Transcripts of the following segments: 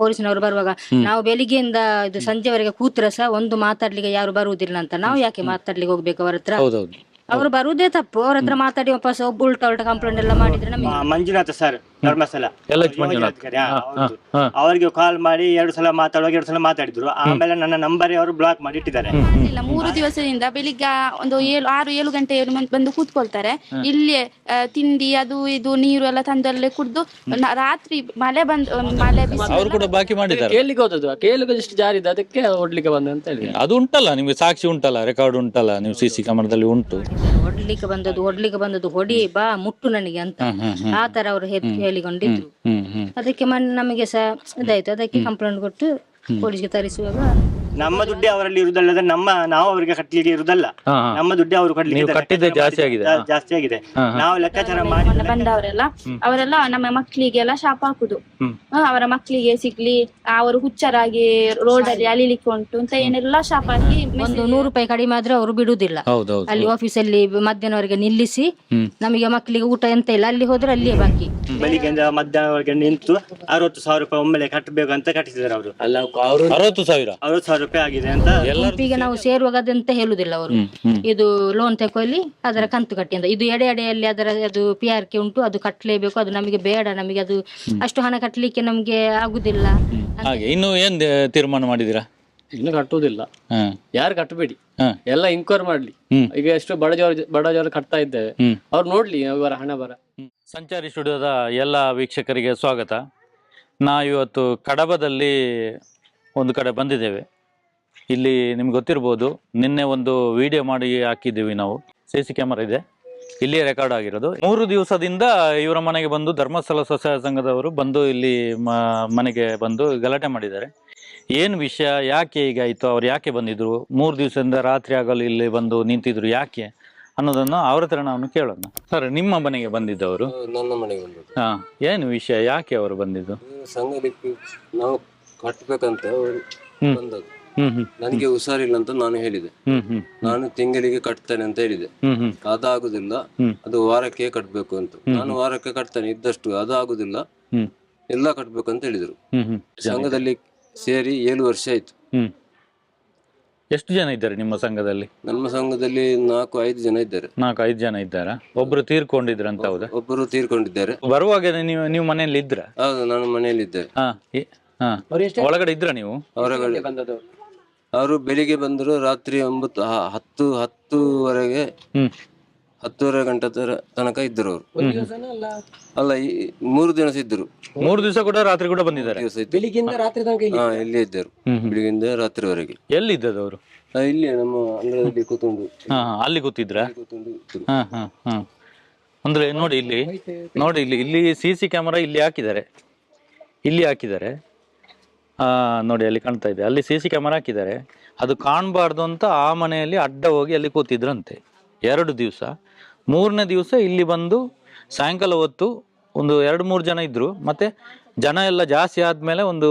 ಪೊಲೀಸ್ನವರು ಬರುವಾಗ ನಾವು ಬೆಳಿಗ್ಗೆಯಿಂದ ಇದು ಸಂಜೆವರೆಗೆ ಕೂತ್ರ ಸಹ ಒಂದು ಮಾತಾಡ್ಲಿಕ್ಕೆ ಯಾರು ಬರುವುದಿಲ್ಲ ಅಂತ. ನಾವು ಯಾಕೆ ಮಾತಾಡ್ಲಿಕ್ಕೆ ಹೋಗ್ಬೇಕು ಅವ್ರ ಹತ್ರ? ಹೌದೌದು. ಅವರು ಬರುವುದೇ ತಪ್ಪು. ಅವ್ರ ಹತ್ರ ಮಾತಾಡಿ ವಾಪಸ್ ಒಬ್ಬ ಉಲ್ಟಾ ಉಲ್ಟಾ ಕಂಪ್ಲೇಂಟ್ ಎಲ್ಲ ಮಾಡಿದ್ರೆ ನಮಗೆ ಮಂಜುನಾಥ ಸರ್ ಧರ್ಮಸ್ಥಳ. ಅವರಿಗೆ ಕಾಲ್ ಮಾಡಿ ಎರಡು ಸಲ ಮಾತಾಡುವಾಗ ಎರಡು ಸಲ ಮಾತಾಡಿದ್ರು. ಆಮೇಲೆ ನನ್ನ ನಂಬರ್ ಅವರು ಬ್ಲಾಕ್ ಮಾಡಿ ಇಟ್ಟಿದ್ದಾರೆ ಇಲ್ಲ ಮೂರು ದಿವಸದಿಂದ ಬೆಳಿಗ್ಗೆ ಒಂದು ಏಳು ಆರು ಏಳು ಗಂಟೆ ಬಂದು ಕೂತ್ಕೊಳ್ತಾರೆ. ಇಲ್ಲಿ ಆ, ತಿಂಡಿ ಅದು ಇದು ನೀರು ಎಲ್ಲ ತಂದಲ್ಲೇ ಕುಡ್ದು ರಾತ್ರಿ ಮಳೆ ಬಂದು ಮಳೆ ಅವ್ರು ಕೂಡ ಬಾಕಿ ಮಾಡಿದ್ದಾರೆ. ಕೇಳಿಗೆ ಹೋದದ್ದು. ಕೇಳಿಗೆ ಎಷ್ಟು ಜಾರಿದ ಇದೆ ಅದಕ್ಕೆ ಓಡ್ಲಿಕ್ಕೆ ಬಂದ ಅಂತ ಹೇಳಿ ಅದು ಉಂಟಲ್ಲ ನಿಮ್ಗೆ ಸಾಕ್ಷಿ ಉಂಟಲ್ಲ ರೆಕಾರ್ಡ್ ಉಂಟಲ್ಲ ನೀವು ಸಿ ಸಿ ಕ್ಯಾಮರಾದಲ್ಲಿ ಉಂಟು. ಹೊಡ್ಲಿಕ್ಕೆ ಬಂದದ್ದು ಹೊಡ್ಲಿಕ್ಕೆ ಬಂದದ್ದು ಹೊಡಿ ಬಾ ಮುಟ್ಟು ನನಗೆ ಅಂತ. ಆ ತರ ಅವರು ಹ್ಮ್ ಅದಕ್ಕೆ ಮನ್ ನಮಗೆ ಸಹ ಇದಾಯ್ತು. ಅದಕ್ಕೆ ಕಂಪ್ಲೇಂಟ್ ಕೊಟ್ಟು ಪೊಲೀಸ್ಗೆ ತರಿಸುವಾಗ ನಮ್ಮ ದುಡ್ಡೆ ಅವರಲ್ಲಿ ಇರುದಲ್ಲದೆ ನಮ್ಮ ನಾವು ಅವರಿಗೆ ಕಟ್ಟಲಿಕ್ಕೆ ಹಾ ಹಾ. ನಮ್ಮ ದುಡ್ಡೆ ಅವರು ಕಟ್ಟಲಿಕ್ಕೆ ಕಟ್ಟಿದ್ದೆ ಜಾಸ್ತಿ ಆಗಿದೆ. ಜಾ- ಜಾಸ್ತಿ ಆಗಿದೆ ನಾವು ಲೆಕ್ಕಾಚಾರ ಮಾಡಿ ಮೊನ್ನೆ ಬಂದವರೆಲ್ಲ ಅವರೆಲ್ಲ ನಮ್ಮ ಮಕ್ಕಳಿಗೆಲ್ಲ ಶಾಪ ಹಾಕುದು. ಹ, ಅವರ ಮಕ್ಕಳಿಗೆ ಸಿಗ್ಲಿ ಅವರು ಹುಚ್ಚರಾಗಿ ರೋಡ್ ಅಲ್ಲಿ ಅಲಿಲಿಕ್ಕೆ ಉಂಟು ಅಂತ ಏನೆಲ್ಲ ಶಾಪ ಹಾಕಿ ಒಂದು ನೂರು ರೂಪಾಯಿ ಕಡಿಮೆ ಆದ್ರೆ ಅವರು ಬಿಡುದಿಲ್ಲ ಹೌದೌದು ಅಲ್ಲಿ ಆಫೀಸಲ್ಲಿ ಮಧ್ಯಾಹ್ನವರೆಗೆ ನಿಲ್ಲಿಸಿ ಹ್ಮ್. ನಮಗೆ ಮಕ್ಕಳಿಗೆ ಊಟ ಎಂತ ಇಲ್ಲ ಅಲ್ಲಿ ಹೋದ್ರೆ ಅಲ್ಲಿಯೇ ಬಾಕಿ. ಬೆಳಿಗ್ಗೆಯಿಂದ ಮಧ್ಯಾಹ್ನವರೆಗೆ ನಿಂತು ಅರವತ್ತು ಸಾವಿರ ರೂಪಾಯಿ ಒಮ್ಮೆಲೆ ಕಟ್ಟಬೇಕು ಅಂತ ಕಟ್ಟಿಸಿದ್ರು ಅವರು. ಅಲ್ಲ ಅವರು ಅರವತ್ತು ಸಾವಿರ? ಅರವತ್ತು ಸಾವಿರ ರೂಪಾಯಿ ಆಗಿದೆ ಅಂತ ಗುಂಪಿಗೆ ನಾವು ಸೇರುವಾಗ ಅದಂತ ಹೇಳುದಿಲ್ಲ ಅವರು. ಇದು ಲೋನ್ ತಕೊಳ್ಳಿ ಅದರ ಕಂತು ಕಟ್ಟಿ ಅಂತ. ಇದು ಎಡೆ ಎಡೆಯಲ್ಲಿ ಅದರ ಅದು ಪಿ ಆರ್ ಕೆ ಉಂಟು ಅದು ಕಟ್ಟಲೇಬೇಕು ಅದು ನಮಗೆ ಬೇಡ ನಮಗೆ ಅದು ಅಷ್ಟು ಹಣ ಕಟ್ಟಲಿಕ್ಕೆ ನಮಗೆ ಆಗುದಿಲ್ಲ. ಹಾಗೆ ಇನ್ನು ಏನ್ ದೇ- ತೀರ್ಮಾನ ಮಾಡಿದ್ದೀರಾ? ಇನ್ನು ಕಟ್ಟುವುದಿಲ್ಲ. ಹಾ. ಯಾರು ಕಟ್ಟಬೇಡಿ. ಎಲ್ಲ ಇನ್ಕ್ವೈರ್ ಮಾಡ್ಲಿ. ಈಗ ಎಷ್ಟು ಬಡಜವರು ಬಡಜವರು ಕಟ್ತಾ ಇದ್ದೇವೆ. ಹ್ಮ್. ಅವ್ರು ನೋಡ್ಲಿ ಅವರ ಹಣ ಬರ. ಸಂಚಾರಿ ಸ್ಟುಡಿಯೋದ ಎಲ್ಲ ವೀಕ್ಷಕರಿಗೆ ಸ್ವಾಗತ. ನಾವಿವತ್ತು ಕಡಬದಲ್ಲಿ ಒಂದು ಕಡೆ ಬಂದಿದ್ದೇವೆ. ಇಲ್ಲಿ ನಿಮ್ಗೆ ಗೊತ್ತಿರ್ಬೋದು ನಿನ್ನೆ ಒಂದು ವಿಡಿಯೋ ಮಾಡಿ ಹಾಕಿದ್ದೀವಿ ನಾವು. ಸಿ ಸಿ ಕ್ಯಾಮರಾ ಇದೆ. ಇಲ್ಲಿ ರೆಕಾರ್ಡ್ ಆಗಿರೋದು. ಮೂರು ದಿವಸದಿಂದ ಇವರ ಮನೆಗೆ ಬಂದು ಧರ್ಮಸ್ಥಳ ಸ್ವಸಹಾಯ ಸಂಘದವರು ಬಂದು ಇಲ್ಲಿ ಮನೆಗೆ ಬಂದು ಗಲಾಟೆ ಮಾಡಿದ್ದಾರೆ. ಏನು ವಿಷಯ ಯಾಕೆ ಹೀಗಾಯಿತು ಅವ್ರು ಯಾಕೆ ಬಂದಿದ್ರು ಮೂರು ದಿವಸದಿಂದ ರಾತ್ರಿ ಆಗಲು ಇಲ್ಲಿ ಬಂದು ನಿಂತಿದ್ರು ಯಾಕೆ ಅನ್ನೋದನ್ನು ಅವ್ರ ಹತ್ರ ನಾವು ಕೇಳೋಣ. ಸರ್ ನಿಮ್ಮ ಮನೆಗೆ ಬಂದಿದ್ದವರು? ನನ್ನ ಮನೆಗೆ ಬಂದಿದ್ದು. ಹಾ ಏನು ವಿಷಯ ಯಾಕೆ ಅವರು ಬಂದಿದ್ದು? ಸಂಘಕ್ಕೆ ನಾವು ಕಟ್ಬೇಕಂತ ಅವ್ರು ಬಂದದ್ದು. ನನಗೆ ಹುಷಾರಿಲ್ಲ ಅಂತ ನಾನು ಹೇಳಿದೆ. ನಾನು ತಿಂಗಳಿಗೆ ಕಟ್ತೇನೆ ಅಂತ ಹೇಳಿದೆ. ಅದಾಗುದಿಲ್ಲ ಅದು ವಾರಕ್ಕೆ ಕಟ್ಬೇಕು ಅಂತ. ನಾನು ವಾರಕ್ಕೆ ಕಟ್ತೇನೆ ಇದ್ದಷ್ಟು ಅದಾಗುದಿಲ್ಲ. ಹ್ಮ್. ಎಲ್ಲ ಕಟ್ಬೇಕು ಅಂತ ಹೇಳಿದ್ರು. ಸಂಘದಲ್ಲಿ ಸೇರಿ ಏಳು ವರ್ಷ ಆಯ್ತು. ಹ್ಮ್. ಎಷ್ಟು ಜನ ಇದ್ದಾರೆ ನಿಮ್ಮ ಸಂಘದಲ್ಲಿ? ನಮ್ಮ ಸಂಘದಲ್ಲಿ ನಾಲ್ಕು ಐದು ಜನ ಇದ್ದಾರೆ. ನಾಲ್ಕು ಐದು ಜನ ಇದ್ದಾರಾ? ಒಬ್ರು ತೀರ್ಕೊಂಡಿದ್ರಂತ ಹೌದಾ? ಒಬ್ಬರು ತೀರ್ಕೊಂಡಿದ್ದಾರೆ. ಬರುವಾಗ ನೀವು ನೀವು ಮನೆಯಲ್ಲಿ ಇದ್ರ ಹೌದು ನಾನು ಮನೆಯಲ್ಲಿ ಇದ್ದೆ ಹಾ. ಒಳಗಡೆ ಇದ್ರ ನೀವು? ಹೊರಗಡೆ ಬಂದದ್ದು? ಅವರು ಬೆಳಿಗ್ಗೆ ಬಂದರು ರಾತ್ರಿ ಒಂಬತ್ತು ಹ- ಹತ್ತು ಹತ್ತುವರೆಗೆ ಹತ್ತುವರೆ ಗಂಟೆ ತರ- ತನಕ ಇದ್ದರು ಅವರು. ಅಲ್ಲ? ಅಲ್ಲ ಈ ಮೂರು ದಿವಸ ಇದ್ರು ಮೂರು ದಿವಸ ಕೂಡ ರಾತ್ರಿ ಕೂಡ ಬಂದಿದ್ದಾರೆ. ದಿವಸ ಇದ್ದರು. ಬೆಳಿಗ್ಗೆಯಿಂದ ರಾತ್ರಿ ತನಕ ಇಲ್ಲಿ ಹಾ ಇಲ್ಲೇ ಇದ್ದರು. ಬೆಳಿಗ್ಗೆಯಿಂದ ರಾತ್ರಿವರೆಗೆ. ಎಲ್ಲಿದ್ದದ್ದು ಅವರು? ಇಲ್ಲಿ ಇಲ್ಲೇ ನಮ್ಮ ಅಂಗಳದಲ್ಲಿ ಕೂತ್ಕೊಂಡು. ಹಾ ಹಾ, ಅಲ್ಲಿ ಕೂತಿದ್ರ? ಕೂತ್ಕೊಂಡು ಇದ್ರು. ಹಾ ಹಾ ಹಾ. ಅಂದ್ರೆ ನೋಡಿ ಇಲ್ಲಿ ನೋಡಿ ಇಲ್ಲಿ ಇಲ್ಲಿ ಸಿ ಸಿ ಕ್ಯಾಮರಾ ಇಲ್ಲಿ ಹಾಕಿದ್ದಾರೆ. ಇಲ್ಲಿ ಹಾಕಿದ್ದಾರೆ. ನೋಡಿ ಅಲ್ಲಿ ಕಾಣ್ತಾ ಇದೆ. ಅಲ್ಲಿ ಸಿ ಸಿ ಕ್ಯಾಮರಾ ಹಾಕಿದ್ದಾರೆ. ಅದು ಕಾಣಬಾರ್ದು ಅಂತ ಆ ಮನೆಯಲ್ಲಿ ಅಡ್ಡ ಹೋಗಿ ಅಲ್ಲಿ ಕೂತಿದ್ರಂತೆ. ಎರಡು ದಿವಸ. ಮೂರನೇ ದಿವಸ ಇಲ್ಲಿ ಬಂದು ಸಾಯಂಕಾಲ ಹೊತ್ತು ಒಂದು ಎರಡು ಮೂರು ಜನ ಇದ್ರು. ಮತ್ತೆ ಜನ ಎಲ್ಲ ಜಾಸ್ತಿ ಆದ್ಮೇಲೆ ಒಂದು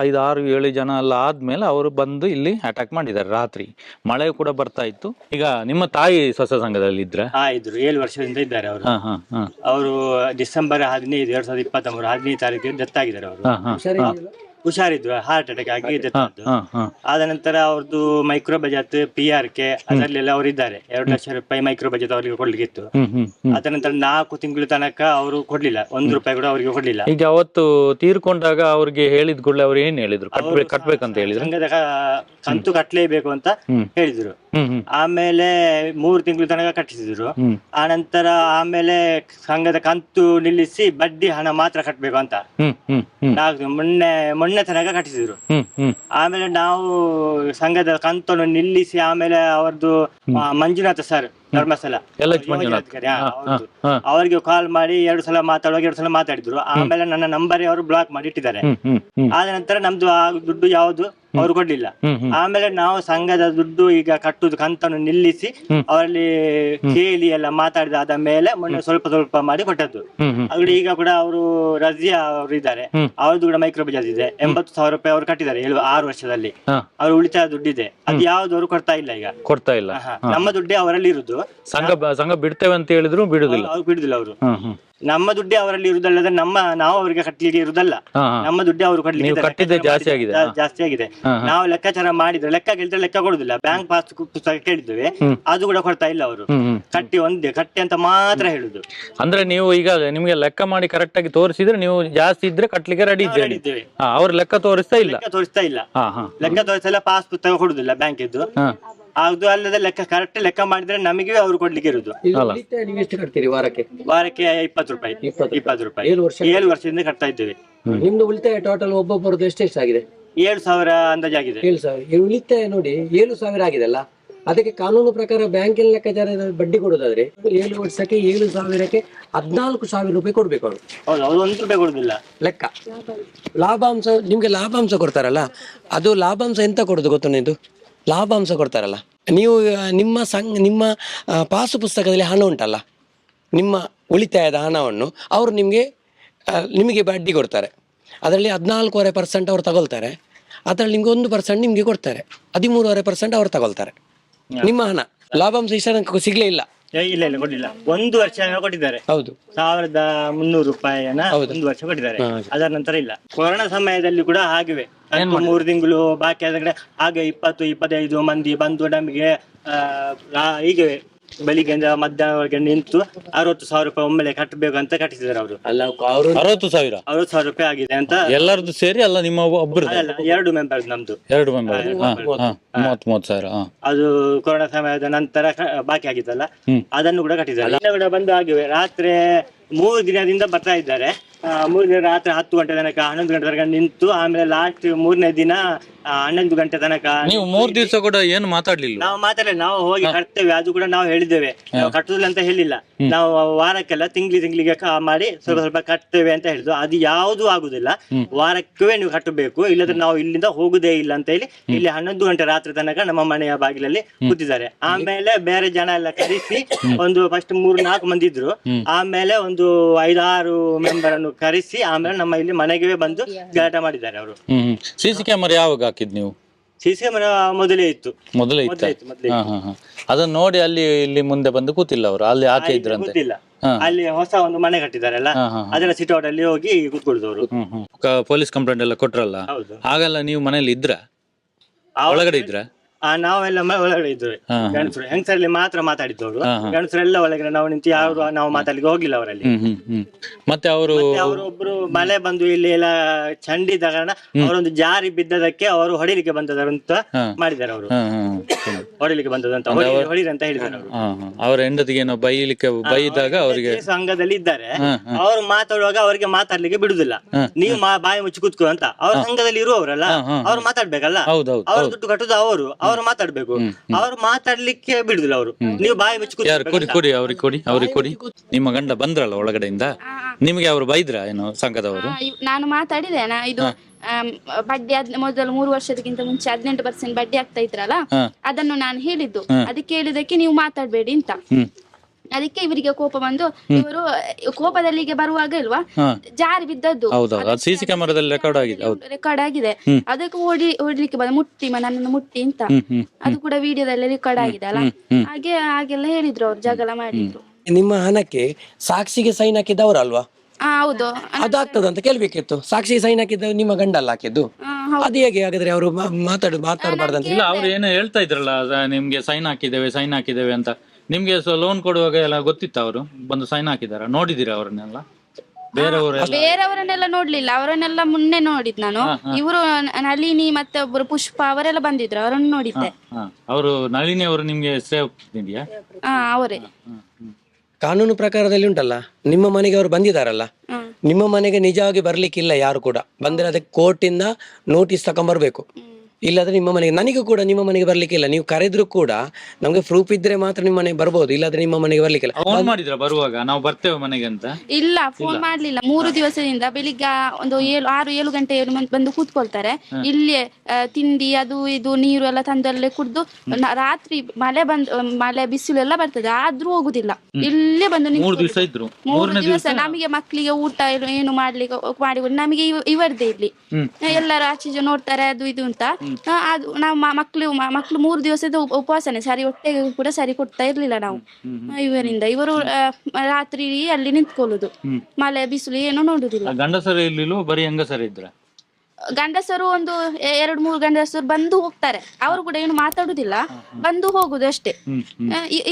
ಐದು ಆರು ಏಳು ಜನ ಎಲ್ಲ ಆದ್ಮೇಲೆ ಅವರು ಬಂದು ಇಲ್ಲಿ ಅಟ್ಯಾಕ್ ಮಾಡಿದ್ದಾರೆ ರಾತ್ರಿ. ಮಳೆ ಕೂಡ ಬರ್ತಾ ಇತ್ತು. ಈಗ ನಿಮ್ಮ ತಾಯಿ ಸ್ವಸ ಸಂಘದಲ್ಲಿ ಇದ್ರೆ? ಇದ್ರು. ಏಳು ವರ್ಷದಿಂದ ಇದ್ದಾರೆ ಅವರು. ಹಾ ಹಾ ಹಾ. ಅವರು ಡಿಸೆಂಬರ್ ಹದಿನೈದು ಎರಡ್ ಸಾವಿರದ ಇಪ್ಪತ್ತ ಮೂರು ಹದಿನೈದು ತಾರೀಕು ಡೆತ್ ಆಗಿದ್ದಾರೆ ಅವರು. ಹಾ ಹಾ ಹಾರ್ಟ್ ಅಟ್ಯಾಕ್ ಆಗಿ ಆದ ನಂತರ ಅವ್ರದ್ದು ಮೈಕ್ರೋ ಬಜಾತ್ ಪಿ ಆರ್ ಕೆ ಅದರಲ್ಲೆಲ್ಲ ಅವರು ಇದ್ದಾರೆ. ಎರಡು ಲಕ್ಷ ರೂಪಾಯಿ ಮೈಕ್ರೋ ಬಜೆಟ್ ಅವರಿಗೆ ಹ್ಮ್ ಹ್ಮ್ ಅದ ನಂತರ ನಾಲ್ಕು ತಿಂಗಳು ತನಕ ಅವರು ಕೊಡ್ಲಿಲ್ಲ. ಒಂದು ರೂಪಾಯಿ ಕೂಡ ಅವರಿಗೆ ಕೊಡ್ಲಿಲ್ಲ. ಈಗ ಅವತ್ತು ತೀರ್ಕೊಂಡಾಗ ಅವ್ರಿಗೆ ಹೇಳಿದ ಕೂಡಲೇ ಅವ್ರು ಏನ್ ಹೇಳಿದ್ರು? ಕಟ್ಬೇಕು ಕಟ್ಬೇಕಂತ ಹೇಳಿದ್ರು? ಸಂಘದ ಕ- ಕಂತು ಕಟ್ಲೇಬೇಕು ಅಂತ. ಹೇಳಿದ್ರು. ಆಮೇಲೆ ಮೂರು ತಿಂಗಳು ತನಕ ಕಟ್ಟಿಸಿದ್ರು. ಆ ನಂತರ ಆಮೇಲೆ ಸಂಘದ ಕಂತು ನಿಲ್ಲಿಸಿ ಬಡ್ಡಿ ಹಣ ಮಾತ್ರ ಕಟ್ಟಬೇಕು ಅಂತ. ನಾಲ್ಕು ಮೊನ್ನೆ ಮೊನ್ನೆ ತನಕ ಕಟ್ಟಿಸಿದ್ರು. ಆಮೇಲೆ ನಾವು ಸಂಘದ ಕಂತನ್ನು ನಿಲ್ಲಿಸಿ ಆಮೇಲೆ ಅವರದ್ದು ಮಂಜುನಾಥ ಸರ್ ಧರ್ಮಸ್ಥಳ. ಅವರಿಗೆ ಕಾಲ್ ಮಾಡಿ ಎರಡು ಸಲ ಮಾತಾಡುವಾಗ ಎರಡು ಸಲ ಮಾತಾಡಿದ್ರು. ಆಮೇಲೆ ನನ್ನ ನಂಬರ್ ಅವರು ಬ್ಲಾಕ್ ಮಾಡಿ ಇಟ್ಟಿದ್ದಾರೆ. ಆದ ನಂತರ ನಮ್ದು ಆ ದುಡ್ಡು ಯಾವುದು? ಅವರು ಕೊಡ್ಲಿಲ್ಲ. ಆಮೇಲೆ ನಾವು ಸಂಘದ ದುಡ್ಡು ಈಗ ಕಟ್ಟುದು ಕಂತನ್ನು ನಿಲ್ಲಿಸಿ ಅವರಲ್ಲಿ ಕೇಳಿ ಎಲ್ಲ ಮಾತಾಡಿದ ಮೇಲೆ ಮೊನ್ನೆ ಸ್ವಲ್ಪ ಸ್ವಲ್ಪ ಮಾಡಿ ಕೊಟ್ಟದ್ದು. ಅದು ಈಗ ಕೂಡ ಅವರು ರಜಿಯಾ ಅವರು ಇದ್ದಾರೆ. ಅವ್ರದ್ದು ಕೂಡ ಮೈಕ್ರೋ ಬಜಾಜ್ ಇದೆ. ಎಂಬತ್ತು ಸಾವಿರ ರೂಪಾಯಿ ಅವರು ಕಟ್ಟಿದ್ದಾರೆ ಏಳು ಆರು ವರ್ಷದಲ್ಲಿ. ಅವರು ಉಳಿತಾಯ ದುಡ್ಡಿದೆ. ಅದು ಯಾವ್ದು ಅವರು ಕೊಡ್ತಾ ಇಲ್ಲ ಈಗ. ಕೊಡ್ತಾ ಇಲ್ಲ. ನಮ್ಮ ದುಡ್ಡೇ ಅವರಲ್ಲಿ ಇರುದು ಸಂಘ ಸಂಘ ಬಿಡ್ತೇವೆ ಅಂತ ಹೇಳಿದ್ರು ಬಿಡುದಿಲ್ಲ. ಅವ್ರು ಬಿಡುದಿಲ್ಲ ಅವರು. ನಮ್ಮ ದುಡ್ಡೇ ಅವರಲ್ಲಿ ಇರುದಲ್ಲ ನಮ್ಮ ನಾವು ಅವರಿಗೆ ಕಟ್ಟಲಿಕ್ಕೆ ಇರುದಲ್ಲ ನಮ್ಮ ದುಡ್ಡೇ ಅವರು ಕಟ್ಟಲಿಕ್ಕೆ ನೀವು ಕಟ್ಟಿದ್ದೇ ಜಾಸ್ತಿ ಆಗಿದೆ. ಜಾಸ್ತಿ ಆಗಿದೆ. ನಾವು ಲೆಕ್ಕಾಚಾರ ಮಾಡಿದ್ರೆ ಲೆಕ್ಕ ಕೇಳಿದ್ರೆ ಲೆಕ್ಕ ಕೊಡುದಿಲ್ಲ ಬ್ಯಾಂಕ್ ಪಾಸ್ ಪುಸ್ತಕ ಕೇಳಿದ್ದೇವೆ. ಅದು ಕೂಡ ಕೊಡ್ತಾ ಇಲ್ಲ ಅವರು. ಕಟ್ಟಿ ಒಂದೇ ಕಟ್ಟಿ ಅಂತ ಮಾತ್ರ ಹೇಳುದು. ಅಂದ್ರೆ ನೀವು ಈಗ ನಿಮ್ಗೆ ಲೆಕ್ಕ ಮಾಡಿ ಕರೆಕ್ಟ್ ಆಗಿ ತೋರಿಸಿದ್ರೆ ನೀವು ಜಾಸ್ತಿ ಇದ್ರೆ ಕಟ್ಲಿಕ್ಕೆ ರೆಡಿ ಇದ್ದೀವಿ. ಅವ್ರ ಲೆಕ್ಕ ತೋರಿಸ್ತಾ ಇಲ್ಲ. ತೋರಿಸ್ತಾ ಇಲ್ಲ. ಲೆಕ್ಕ ತೋರಿಸಲ್ಲ ಪಾಸ್ ಪುಸ್ತಕ ಕೊಡುದಿಲ್ಲ ಬ್ಯಾಂಕ್ ಇದ್ದು ಅದು ಅಲ್ಲದೆ ಲೆಕ್ಕ ಕರೆಕ್ಟ್ ಲೆಕ್ಕ ಮಾಡಿದ್ರೆ ನಮಗೆ ಅವರು ಕೊಡ್ಲಿಕ್ಕೆ ಇರುದು. ಇದು ಉಳಿತಾಯ ನೀವು ಎಷ್ಟು ಕಟ್ತೀರಿ ವಾರಕ್ಕೆ? ವಾರಕ್ಕೆ ಇಪ್ಪತ್ತು ರೂಪಾಯಿ. ಇಪ್ಪತ್ತು ಇಪ್ಪತ್ತು ರೂಪಾಯಿ. ಏಳು ವರ್ಷ? ಏಳು ವರ್ಷದಿಂದ ಕಟ್ತಾ ಇದ್ದೇವೆ. ನಿಮ್ದು ಉಳಿತಾಯ ಟೋಟಲ್ ಒಬ್ಬೊಬ್ಬರದ್ದು ಎಷ್ಟೆಷ್ಟಾಗಿದೆ ಏಳು ಸಾವಿರ ಅಂದಾಜಾಗಿದೆ ಏಳು ಸಾವಿರ. ಈ ಉಳಿತಾಯ ನೋಡಿ ಏಳು ಸಾವಿರ ಆಗಿದೆ ಅಲ್ಲ ಅದಕ್ಕೆ ಕಾನೂನು ಪ್ರಕಾರ ಬ್ಯಾಂಕಿನ ಲೆಕ್ಕಾಚಾರ ಬಡ್ಡಿ ಕೊಡೋದಾದ್ರೆ ಏಳು ವರ್ಷಕ್ಕೆ ಏಳು ಸಾವಿರಕ್ಕೆ ಹದಿನಾಲ್ಕು ಸಾವಿರ ರೂಪಾಯಿ ಕೊಡ್ಬೇಕು ಅವರು. ಹೌದು ಅವ್ರು ಒಂದು ರೂಪಾಯಿ ಕೊಡುದಿಲ್ಲ. ಲೆಕ್ಕ. ಲಾಭಾಂಶ ನಿಮ್ಗೆ ಲಾಭಾಂಶ ಕೊಡ್ತಾರಲ್ಲ? ಅದು ಲಾಭಾಂಶ ಎಂತ ಕೊಡೋದು ಗೊತ್ತು ಇದು ಲಾಭಾಂಶ ಕೊಡ್ತಾರಲ್ಲ. ನೀವು ನಿಮ್ಮ ಸಂಘ ನಿಮ್ಮ ಪಾಸು ಪುಸ್ತಕದಲ್ಲಿ ಹಣ ಉಂಟಲ್ಲ? ನಿಮ್ಮ ಉಳಿತಾಯದ ಹಣವನ್ನು ಅವರು ನಿಮಗೆ ನಿಮಗೆ ಬಡ್ಡಿ ಕೊಡ್ತಾರೆ. ಅದರಲ್ಲಿ ಹದಿನಾಲ್ಕೂವರೆ ಪರ್ಸೆಂಟ್ ಅವ್ರು ತಗೊಳ್ತಾರೆ. ಅದರಲ್ಲಿ ನಿಮ್ಗೆ ಒಂದು ಪರ್ಸೆಂಟ್ ನಿಮಗೆ ಕೊಡ್ತಾರೆ. ಹದಿಮೂರುವರೆ ಪರ್ಸೆಂಟ್ ಅವ್ರು ತಗೊಳ್ತಾರೆ. ನಿಮ್ಮ ಹಣ. ಲಾಭಾಂಶ ಇಷ್ಟ ಸಿಗಲೇ ಇಲ್ಲ. ಇಲ್ಲ ಇಲ್ಲ ಕೊಡ್ಲಿಲ್ಲ ಒಂದು ವರ್ಷ ಕೊಟ್ಟಿದ್ದಾರೆ. ಹೌದು. ಸಾವಿರದ ಮುನ್ನೂರು ರೂಪಾಯಿಯನ್ನ ಒಂದು ವರ್ಷ ಕೊಟ್ಟಿದ್ದಾರೆ. ಅದರ ನಂತರ ಇಲ್ಲ. ಕೊರೋನಾ ಸಮಯದಲ್ಲಿ ಕೂಡ ಹಾಗೆವೆ. ಮೂರು ತಿಂಗಳು ಬಾಕಿ ಆದ ಕಡೆ ಹಾಗೆ ಇಪ್ಪತ್ತು ಇಪ್ಪತ್ತೈದು ಮಂದಿ ಬಂದು ನಮಗೆ ಆ, ಬೆಳಿಗ್ಗೆಯಿಂದ ಮಧ್ಯಾಹ್ನವರೆಗೆ ನಿಂತು ಅರವತ್ತು ಸಾವಿರ ರೂಪಾಯಿ ಒಮ್ಮೆಲೆ ಕಟ್ಟಬೇಕು ಅಂತ ಕಟ್ಟಿಸಿದ್ದಾರೆ ಅವರು. ಅಲ್ಲ ಅವರು ಅರವತ್ತು ಸಾವಿರ? ಅರವತ್ತು ಸಾವಿರ ರೂಪಾಯಿ ಆಗಿದೆ ಅಂತ ಎಲ್ಲರದ್ದು ಸೇರಿ ಅಲ್ಲ ನಿಮ್ಮ ಒಬ್ಬರು ಅಲ್ಲ ಎರಡು ಮೆಂಬರ್ಸ್ ನಮ್ದು. ಎರಡು ಮೆಂಬರ್ ಮೂವತ್ತು. ಮೂವತ್ತು ಸಾವಿರ ಹಾ. ಅದು ಕೊರೋನಾ ಸಮಯದ ನಂತರ ಕ- ಬಾಕಿ ಆಗಿತ್ತಲ್ಲ? ಅದನ್ನು ಕೂಡ ಕಟ್ಟಿದ್ದಾರೆ. ಇನ್ನು ಕೂಡ ಬಂದು ಆಗಿವೆ. ರಾತ್ರಿ ಮೂರು ದಿನದಿಂದ ಬರ್ತಾ ಇದ್ದಾರೆ. ಮೂರು ದಿನ ರಾತ್ರಿ ಹತ್ತು ಗಂಟೆ ತನಕ ಹನ್ನೊಂದು ಗಂಟೆ ತನಕ ನಿಂತು ಆಮೇಲೆ ಲಾಸ್ಟ್ ಮೂರನೇ ದಿನ ಆ, ಹನ್ನೊಂದು ಗಂಟೆ ತನಕ ನೀವು ಮೂರ್ ದಿವಸ ಕೂಡ ಏನು ಮಾತಾಡ್ಲಿಲ್ಲ? ನಾವು ಮಾತಾಡಲಿಲ್ಲ. ನಾವು ಹೋಗಿ ಕಟ್ತೇವೆ. ಅದು ಕೂಡ ನಾವು ಹೇಳಿದ್ದೇವೆ. ನಾವು ಕಟ್ಟುದಿಲ್ಲ ಅಂತ ಹೇಳಿಲ್ಲ. ನಾವು ವಾರಕ್ಕೆಲ್ಲ ತಿಂಗ್ಳಿ ತಿಂಗಳಿಗೆ ಕ- ಮಾಡಿ ಸ್ವಲ್ಪ ಸ್ವಲ್ಪ ಕಟ್ತೇವೆ ಅಂತ ಹೇಳಿದ್ರು ಅದು ಯಾವುದು ಆಗುದಿಲ್ಲ. ವಾರಕ್ಕೆ ನೀವು ಕಟ್ಟಬೇಕು. ಇಲ್ಲದ್ರೆ ನಾವು ಇಲ್ಲಿಂದ ಹೋಗುದೇ ಇಲ್ಲ ಅಂತ ಹೇಳಿ ಇಲ್ಲಿ ಹನ್ನೊಂದು ಗಂಟೆ ರಾತ್ರಿ ತನಕ ನಮ್ಮ ಮನೆಯ ಬಾಗಿಲಲ್ಲಿ ಕೂತಿದ್ದಾರೆ. ಆಮೇಲೆ ಬೇರೆ ಜನ ಎಲ್ಲ ಕರೆಸಿ ಒಂದು ಫಸ್ಟ್ ಮೂರು ನಾಲ್ಕು ಮಂದಿ ಇದ್ರು. ಆಮೇಲೆ ಒಂದು ಐದಾರು ಮೆಂಬರ್ ಅನ್ನು ಕರೆಸಿ ಆಮೇಲೆ ನಮ್ಮ ಇಲ್ಲಿ ಮನೆಗೆ ಬಂದು ಗಲಾಟೆ ಮಾಡಿದ್ದಾರೆ ಅವರು. ಹ್ಮ್ ಸಿ ಸಿ ಕ್ಯಾಮರಾ ಯಾವಾಗ ಹಾಕಿದ್ ನೀವು? ಸಿ ಸಿ ಕ್ಯಾಮೆರಾ ಮೊದಲೇ ಇತ್ತು. ಮೊದಲೇ ಇತ್ತ? ಮೊದಲೇ ಇತ್ತು ಮೊದಲೇ ಹಾ ಹಾ ಹಾ. ಅದನ್ನ ನೋಡಿ ಅಲ್ಲಿ ಇಲ್ಲಿ ಮುಂದೆ ಬಂದು ಕೂತಿಲ್ಲ ಅವರು? ಅಲ್ಲಿ ಆಚೆ ಇದ್ರಂತೆ ಗೊತ್ತಿಲ್ಲ ಹಾ. ಅಲ್ಲಿ ಹೊಸ ಒಂದು ಮನೆ ಕಟ್ಟಿದಾರಲ್ಲ ಹಾ ಹಾ ಅದರ ಸಿಟೌಟ್ ಅಲ್ಲಿ ಹೋಗಿ ಕೂತ್ಕೊಳ್ಳುದು ಅವರು ಹ್ಮ್. ಹ್ಮ್ ಪೊಲೀಸ್ ಕಂಪ್ಲೇಂಟ್ ಎಲ್ಲ ಕೊಟ್ರಲ್ಲ? ಹೌದು. ಹಾಗಲ್ಲ ನೀವು ಮನೇಲಿ ಇದ್ರ? ಒಳಗಡೆ ಇದ್ರ? ಆ, ನಾವೆಲ್ಲ ಮ- ಒಳಗಡೆ ಇದ್ದೇವೆ ಹಾ. ಗಂಡಸರು ಹೆಂಗಸರಲ್ಲಿ ಮಾತ್ರ ಮಾತಾಡಿದ್ದವರು ಹಾ, ಹಾ. ಗಂಡಸರೆಲ್ಲ ಒಳಗಡೆ ನಾವು ನಿಂತು ಯಾರು ನಾವು ಮಾತಾಡ್ಲಿಕ್ಕೆ ಹೋಗಿಲ್ಲ ಅವರಲ್ಲಿ ಹ್ಮ್ ಹ್ಮ್ ಹ್ಮ್ ಮತ್ತೆ ಅವರು ಅವರೊಬ್ರು ಮಳೆ ಬಂದು ಇಲ್ಲಿ ಎಲ್ಲ ಚಂಡಿದ ಕಾರಣ ಅವರೊಂದು ಜಾರಿ ಬಿದ್ದದಕ್ಕೆ ಅವರು ಹೊಡಿಲಿಕ್ಕೆ ಬಂದದಂತ ಅಂತ ಹಾ. ಮಾಡಿದ್ದಾರೆ ಅವರು ಹಾ ಹಾ ಹಾ. ಹೊಡಿಲಿಕ್ಕೆ ಬಂದದಂತ ಹೊಡಿ ಹೊಡಿರಿ ಅಂತ ಹೇಳಿದ್ರು ಅವರು. ಹಾ ಹಾ. ಅವರ ಹೆಂಡತಿಗೆ ಏನೋ ಬೈಲಿಕ್ಕೆ ಬೈದಾಗ ಅವರಿಗೆ ಸಂಘದಲ್ಲಿ ಇದ್ದಾರೆ. ಅವ್ರು ಮಾತಾಡುವಾಗ ಅವರಿಗೆ ಮಾತಾಡ್ಲಿಕ್ಕೆ ಬಿಡುದಿಲ್ಲ. ನೀವು ಮಾ- ಬಾಯಿ ಮುಚ್ಚಿ ಕೂತ್ಕೋ ಅಂತ. ಅವ್ರ ಸಂಘದಲ್ಲಿ ಇರುವವರಲ್ಲ ಹಾ, ಅವ್ರು ಮಾತಾಡ್ಬೇಕಲ್ಲ? ಹೌದೌದು ಅವ್ರ ದುಡ್ಡು ಕಟ್ಟುದು ಅವರು ಅವ್ರು ಮಾತಾಡ್ಬೇಕು. ಅವ್ರು ಮಾತಾಡ್ಲಿಕ್ಕೆ ಬಿಡುದಿಲ್ಲ ಅವರು. ನೀವು ಬಾಯಿ ಮುಚ್ಚಿ ಯಾರು ಕೊಡಿ ಕೊಡಿ ಅವ್ರಿಗೆ ಕೊಡಿ ಅವ್ರಿಗೆ ಕೊಡಿ. ನಿಮ್ಮ ಗಂಡ ಬಂದ್ರಲ್ಲ ಒಳಗಡೆಯಿಂದ? ನಿಮಗೆ ಅವ್ರು ಬೈದ್ರ ಏನು ಸಂಘದವರು? ಆ, ಇವ್- ನಾನು ಮಾತಾಡಿದ್ದೇನೆ ಇದು ಬಡ್ಡಿ ಆದ್ ಮೊದಲು ಮೂರು ವರ್ಷದಕ್ಕಿಂತ ಮುಂಚೆ ಹದಿನೆಂಟು ಪರ್ಸೆಂಟ್ ಬಡ್ಡಿ ಆಗ್ತಾ ಇದ್ರಲ್ಲ ಅದನ್ನು ನಾನು ಹೇಳಿದ್ದು. ಅದಕ್ಕೆ ಹೇಳಿದಕ್ಕೆ ನೀವು ಮಾತಾಡ್ಬೇಡಿ ಅಂತ. ಅದಕ್ಕೆ ಇವರಿಗೆ ಕೋಪ ಬಂದು ಇವರು ಕೋಪದಲ್ಲಿಗೆ ಬರುವಾಗ ಇಲ್ವಾ ಜಾರಿ ಬಿದ್ದದ್ದು. ಸಿಸಿ ಕ್ಯಾಮರಾದಲ್ಲಿ ರೆಕಾರ್ಡ್ ಆಗಿದೆ. ರೆಕಾರ್ಡ್ ಆಗಿದೆ. ಅದಕ್ಕೆ ಓಡಿ ಓಡ್ಲಿಕ್ಕೆ ಬಂದ ಮುಟ್ಟಿ ಮ- ನನ್ನನ್ನು ಮುಟ್ಟಿ ಅಂತ. ಅದು ಕೂಡ ವಿಡಿಯೋದಲ್ಲಿ ರೆಕಾರ್ಡ್ ಆಗಿದೆ ಅಲ್ಲ? ಹಾಗೆ ಹಾಗೆಲ್ಲ ಹೇಳಿದ್ರು ಅವ್ರು ಜಗಳ ಮಾಡಿದ್ರು. ನಿಮ್ಮ ಹಣಕ್ಕೆ ಸಾಕ್ಷಿಗೆ ಸೈನ್ ಹಾಕಿದ್ದವರು ಅಲ್ವಾ ಆ, ಹೌದು. ಅದಾಗ್ತದ ಅಂತ ಕೇಳ್ಬೇಕಿತ್ತು. ಸಾಕ್ಷಿ ಸೈನ್ ಹಾಕಿದ್ದು ನಿಮ್ಮ ಗಂಡ ಅಲ್ಲ ಹಾಕಿದ್ದು ಹೌದು. ಅದು ಹೇಗೆ ಹಾಗಾದ್ರೆ ಅವರು ಮಾತಾಡು ಮಾತಾಡಬಾರ್ದಂತ? ಇಲ್ಲ ಅವ್ರು ಏನೋ ಹೇಳ್ತಾ ಇದ್ರಲ್ಲ ಅದ ನಿಮ್ಗೆ ಸೈನ್ ಹಾಕಿದ್ದೇವೆ ಸೈನ್ ಹಾಕಿದ್ದೇವೆ ಅಂತ. ನಿಮ್ಗೆ ಲೋನ್ ಕೊಡುವಾಗ ಎಲ್ಲ ಗೊತ್ತಿತ್ತು ಅವರು? ಬಂದು ಸೈನ್ ಹಾಕಿದಾರ? ನೋಡಿದಿರ ಅವ್ರನ್ನೆಲ್ಲ? ಬೇರೆಯವರೆಲ್ಲ ಬೇರೆಯವರನ್ನೆಲ್ಲ ನೋಡ್ಲಿಲ್ಲ. ಅವರನ್ನೆಲ್ಲ ಮುನ್ನೆ ನೋಡಿದ್ ನಾನು. ಇವರು ನಳಿನಿ ಮತ್ತೆ ಒಬ್ರು ಪುಷ್ಪ ಅವರೆಲ್ಲ ಬಂದಿದ್ರು. ಅವರನ್ನು ನೋಡಿದ್ದೆ. ಅವರು ನಳಿನಿ ಅವರು ನಿಮ್ಗೆ ಸೇವ್ ಇದೆಯಾ ಹಾ ಅವರೇ. ಕಾನೂನು ಪ್ರಕಾರದಲ್ಲಿ ಉಂಟಲ್ಲ? ನಿಮ್ಮ ಮನೆಗೆ ಅವರು ಬಂದಿದಾರಲ್ಲ? ನಿಮ್ಮ ಮನೆಗೆ ನಿಜವಾಗಿ ಬರ್ಲಿಕ್ಕಿಲ್ಲ ಯಾರು ಕೂಡ. ಬಂದ್ರೆ ಅದಕ್ಕೆ ಕೋರ್ಟಿಂದ ನೋಟಿಸ್ ತಕೊಂಡ್ಬರ್ಬೇಕು ಇಲ್ಲಾದ್ರೆ ನಿಮ್ಮ ಮನೆಗೆ ನನಗೂ ಕೂಡ ನಿಮ್ಮ ಮನೆಗೆ ಬರ್ಲಿಕ್ಕಿಲ್ಲ ನೀವು ಕರೆದ್ರು ಕೂಡ ನಮ್ಗೆ ಪ್ರೂಫ್ ಇದ್ರೆ ಮಾತ್ರ ನಿಮ್ಮ ಮನೆಗೆ ಬರ್ಬೋದು ಇಲ್ಲಾದ್ರೆ ನಿಮ್ಮ ಮನೆಗೆ ಬರ್ಲಿಕ್ಕಿಲ್ಲ ಫೋನ್ ಮಾಡಿದ್ರ ಬರುವಾಗ? ನಾವು ಬರ್ತೇವೆ ಮನೆಗೆ ಅಂತ? ಇಲ್ಲ ಫೋನ್ ಮಾಡ್ಲಿಲ್ಲ. ಮೂರು ದಿವಸದಿಂದ ಬೆಳಿಗ್ಗೆ ಒಂದು ಏಳು ಆರು ಏಳು ಗಂಟೆ ಬಂದು ಕೂತ್ಕೊಳ್ತಾರೆ. ಇಲ್ಲಿ ಆ, ತಿಂಡಿ ಅದು ಇದು ನೀರು ಎಲ್ಲ ತಂದಲ್ಲೇ ಕುಡ್ದು ನ- ರಾತ್ರಿ ಮಳೆ ಬಂದ್ ಮಳೆ ಬಿಸಿಲು ಎಲ್ಲ ಬರ್ತದೆ ಆದ್ರೂ ಹೋಗುದಿಲ್ಲ. ಇಲ್ಲೇ ಬಂದು ಮೂರು. ದಿವಸ ಇದ್ರು. ಮೂರು ಮೂರನೇ ದಿವಸ ದಿವಸ ನಮಗೆ ಮಕ್ಕಳಿಗೆ ಊಟ ಏನು ಏನು ಮಾಡ್ಲಿಕ್ಕೆ ಮಾಡಿ ನಮಗೆ ಇವ- ಇವರದೇ ಇಲ್ಲಿ. ಎಲ್ಲರೂ ಆಚೀಚೆ ನೋಡ್ತಾರೆ ಅದು ಇದು ಅಂತ. ಅದು ನಾವು ಮಕ್ಕಳು ಮಕ್ಕಳು ಮಕ್ಳು ಮೂರು ದಿವಸದ ಉಪವಾಸನೆ. ಸರಿ ಹೊಟ್ಟೆಗೆ ಕೂಡ ಸರಿ ಕೊಡ್ತಾ ಇರ್ಲಿಲ್ಲ ನಾವು. ಇವರಿಂದ ಇವರು ರಾತ್ರಿ ಅಲ್ಲಿ ನಿಂತ್ಕೊಳ್ಳುದು. ಮಳೆ ಬಿಸಿಲು ಏನು ನೋಡುದಿಲ್ಲ. ಗಂಡಸರು ಇರ್ಲಿಲ್ಲ ಬರೀ ಹೆಂಗಸರು ಇದ್ರ? ಗಂಡಸರು ಒಂದು ಎರಡು ಮೂರು ಗಂಡಸರು ಬಂದು ಹೋಗ್ತಾರೆ. ಅವರು ಕೂಡ ಏನು ಮಾತಾಡುದಿಲ್ಲ. ಬಂದು ಹೋಗುದು ಅಷ್ಟೇ.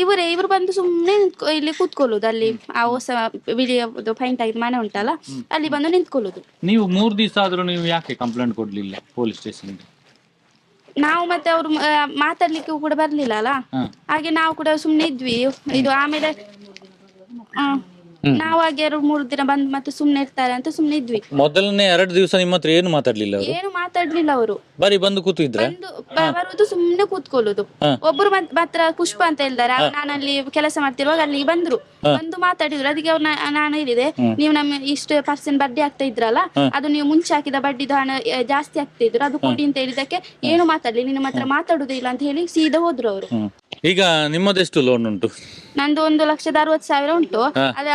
ಇವರೇ ಇವರು ಬಂದು ಸುಮ್ಮನೆ ಇಲ್ಲಿ ಕೂತ್ಕೊಳ್ಳುದು. ಅಲ್ಲಿ ಆ ಹೊಸ ಬಿಳಿ ಪೈಂಟ್ ಆಗಿದ್ ಮನೆ ಉಂಟಲ್ಲ ಅಲ್ಲಿ ಬಂದು ನಿಂತ್ಕೊಳ್ಳುದು. ನೀವು ಮೂರು ದಿವಸ ಆದ್ರೂ ನೀವು ಯಾಕೆ ಕಂಪ್ಲೇಂಟ್ ಕೊಡ್ಲಿಲ್ಲ ಪೊಲೀಸ್ ಸ್ಟೇಷನ್ಗೆ ನಾವು ಮತ್ತೆ ಅವರು ಮಾತಾಡ್ಲಿಕ್ಕೆ ಕೂಡ ಬರ್ಲಿಲ್ಲ ಅಲ್ಲ? ಹಾಗೆ ನಾವು ಕೂಡ ಸುಮ್ನೆ ಇದ್ವಿ. ಇದು ಆಮೇಲೆ ಆ, ನಾವು ಹಾಗೆ ಎರಡು ಮೂರು ದಿನ ಬಂದು ಮತ್ತೆ ಸುಮ್ನೆ ಇರ್ತಾರೆ ಅಂತ ಸುಮ್ನೆ ಇದ್ವಿ. ಮೊದಲನೇ ಎರಡು ದಿವಸ ನಿಮ್ಮ ಹತ್ರ ಏನು ಮಾತಾಡ್ಲಿಲ್ಲ ಅವರು? ಏನು ಮಾತಾಡ್ಲಿಲ್ಲ ಅವರು. ಬರಿ ಬಂದು ಕೂತಿದ್ರ? ಬಂದು ಬ- ಬರುದು ಸುಮ್ನೆ ಕೂತ್ಕೊಳ್ಳುದು ಒಬ್ರು ಮತ್- ಮಾತ್ರ ಪುಷ್ಪ ಅಂತ ಹೇಳಿದಾರೆ ಆಗ ನಾನಲ್ಲಿ ಕೆಲಸ ಮಾಡ್ತಿರುವಾಗ ಅಲ್ಲಿ ಬಂದ್ರು. ಬಂದು ಮಾತಾಡಿದ್ರು. ಅದಕ್ಕೆ ಅವ್ರು ನಾನು ಹೇಳಿದೆ ನೀವು ನಮ್ಮ ಇಷ್ಟು ಪರ್ಸೆಂಟ್ ಬಡ್ಡಿ ಆಗ್ತಾ ಇದ್ರಲ್ಲ ಅದು ನೀವು ಮುಂಚೆ ಹಾಕಿದ ಬಡ್ಡಿದು ಹಣ ಆ, ಜಾಸ್ತಿ ಆಗ್ತಾ ಇದ್ರು. ಅದು ಕೊಡಿ ಅಂತ ಹೇಳಿದಕ್ಕೆ ಏನು ಮಾತಾಡ್ಲಿ ನಿನ್ನ ಮಾತ್ರ ಮಾತಾಡುದೇ ಇಲ್ಲ ಅಂತ ಹೇಳಿ ಸೀದಾ ಹೋದ್ರು ಅವರು. ಈಗ ನಿಮ್ಮದೆಷ್ಟು ಲೋನ್ ಉಂಟು? ನಂದು ಒಂದು ಲಕ್ಷದ ಅರವತ್ತು ಸಾವಿರ ಉಂಟು. ಅದ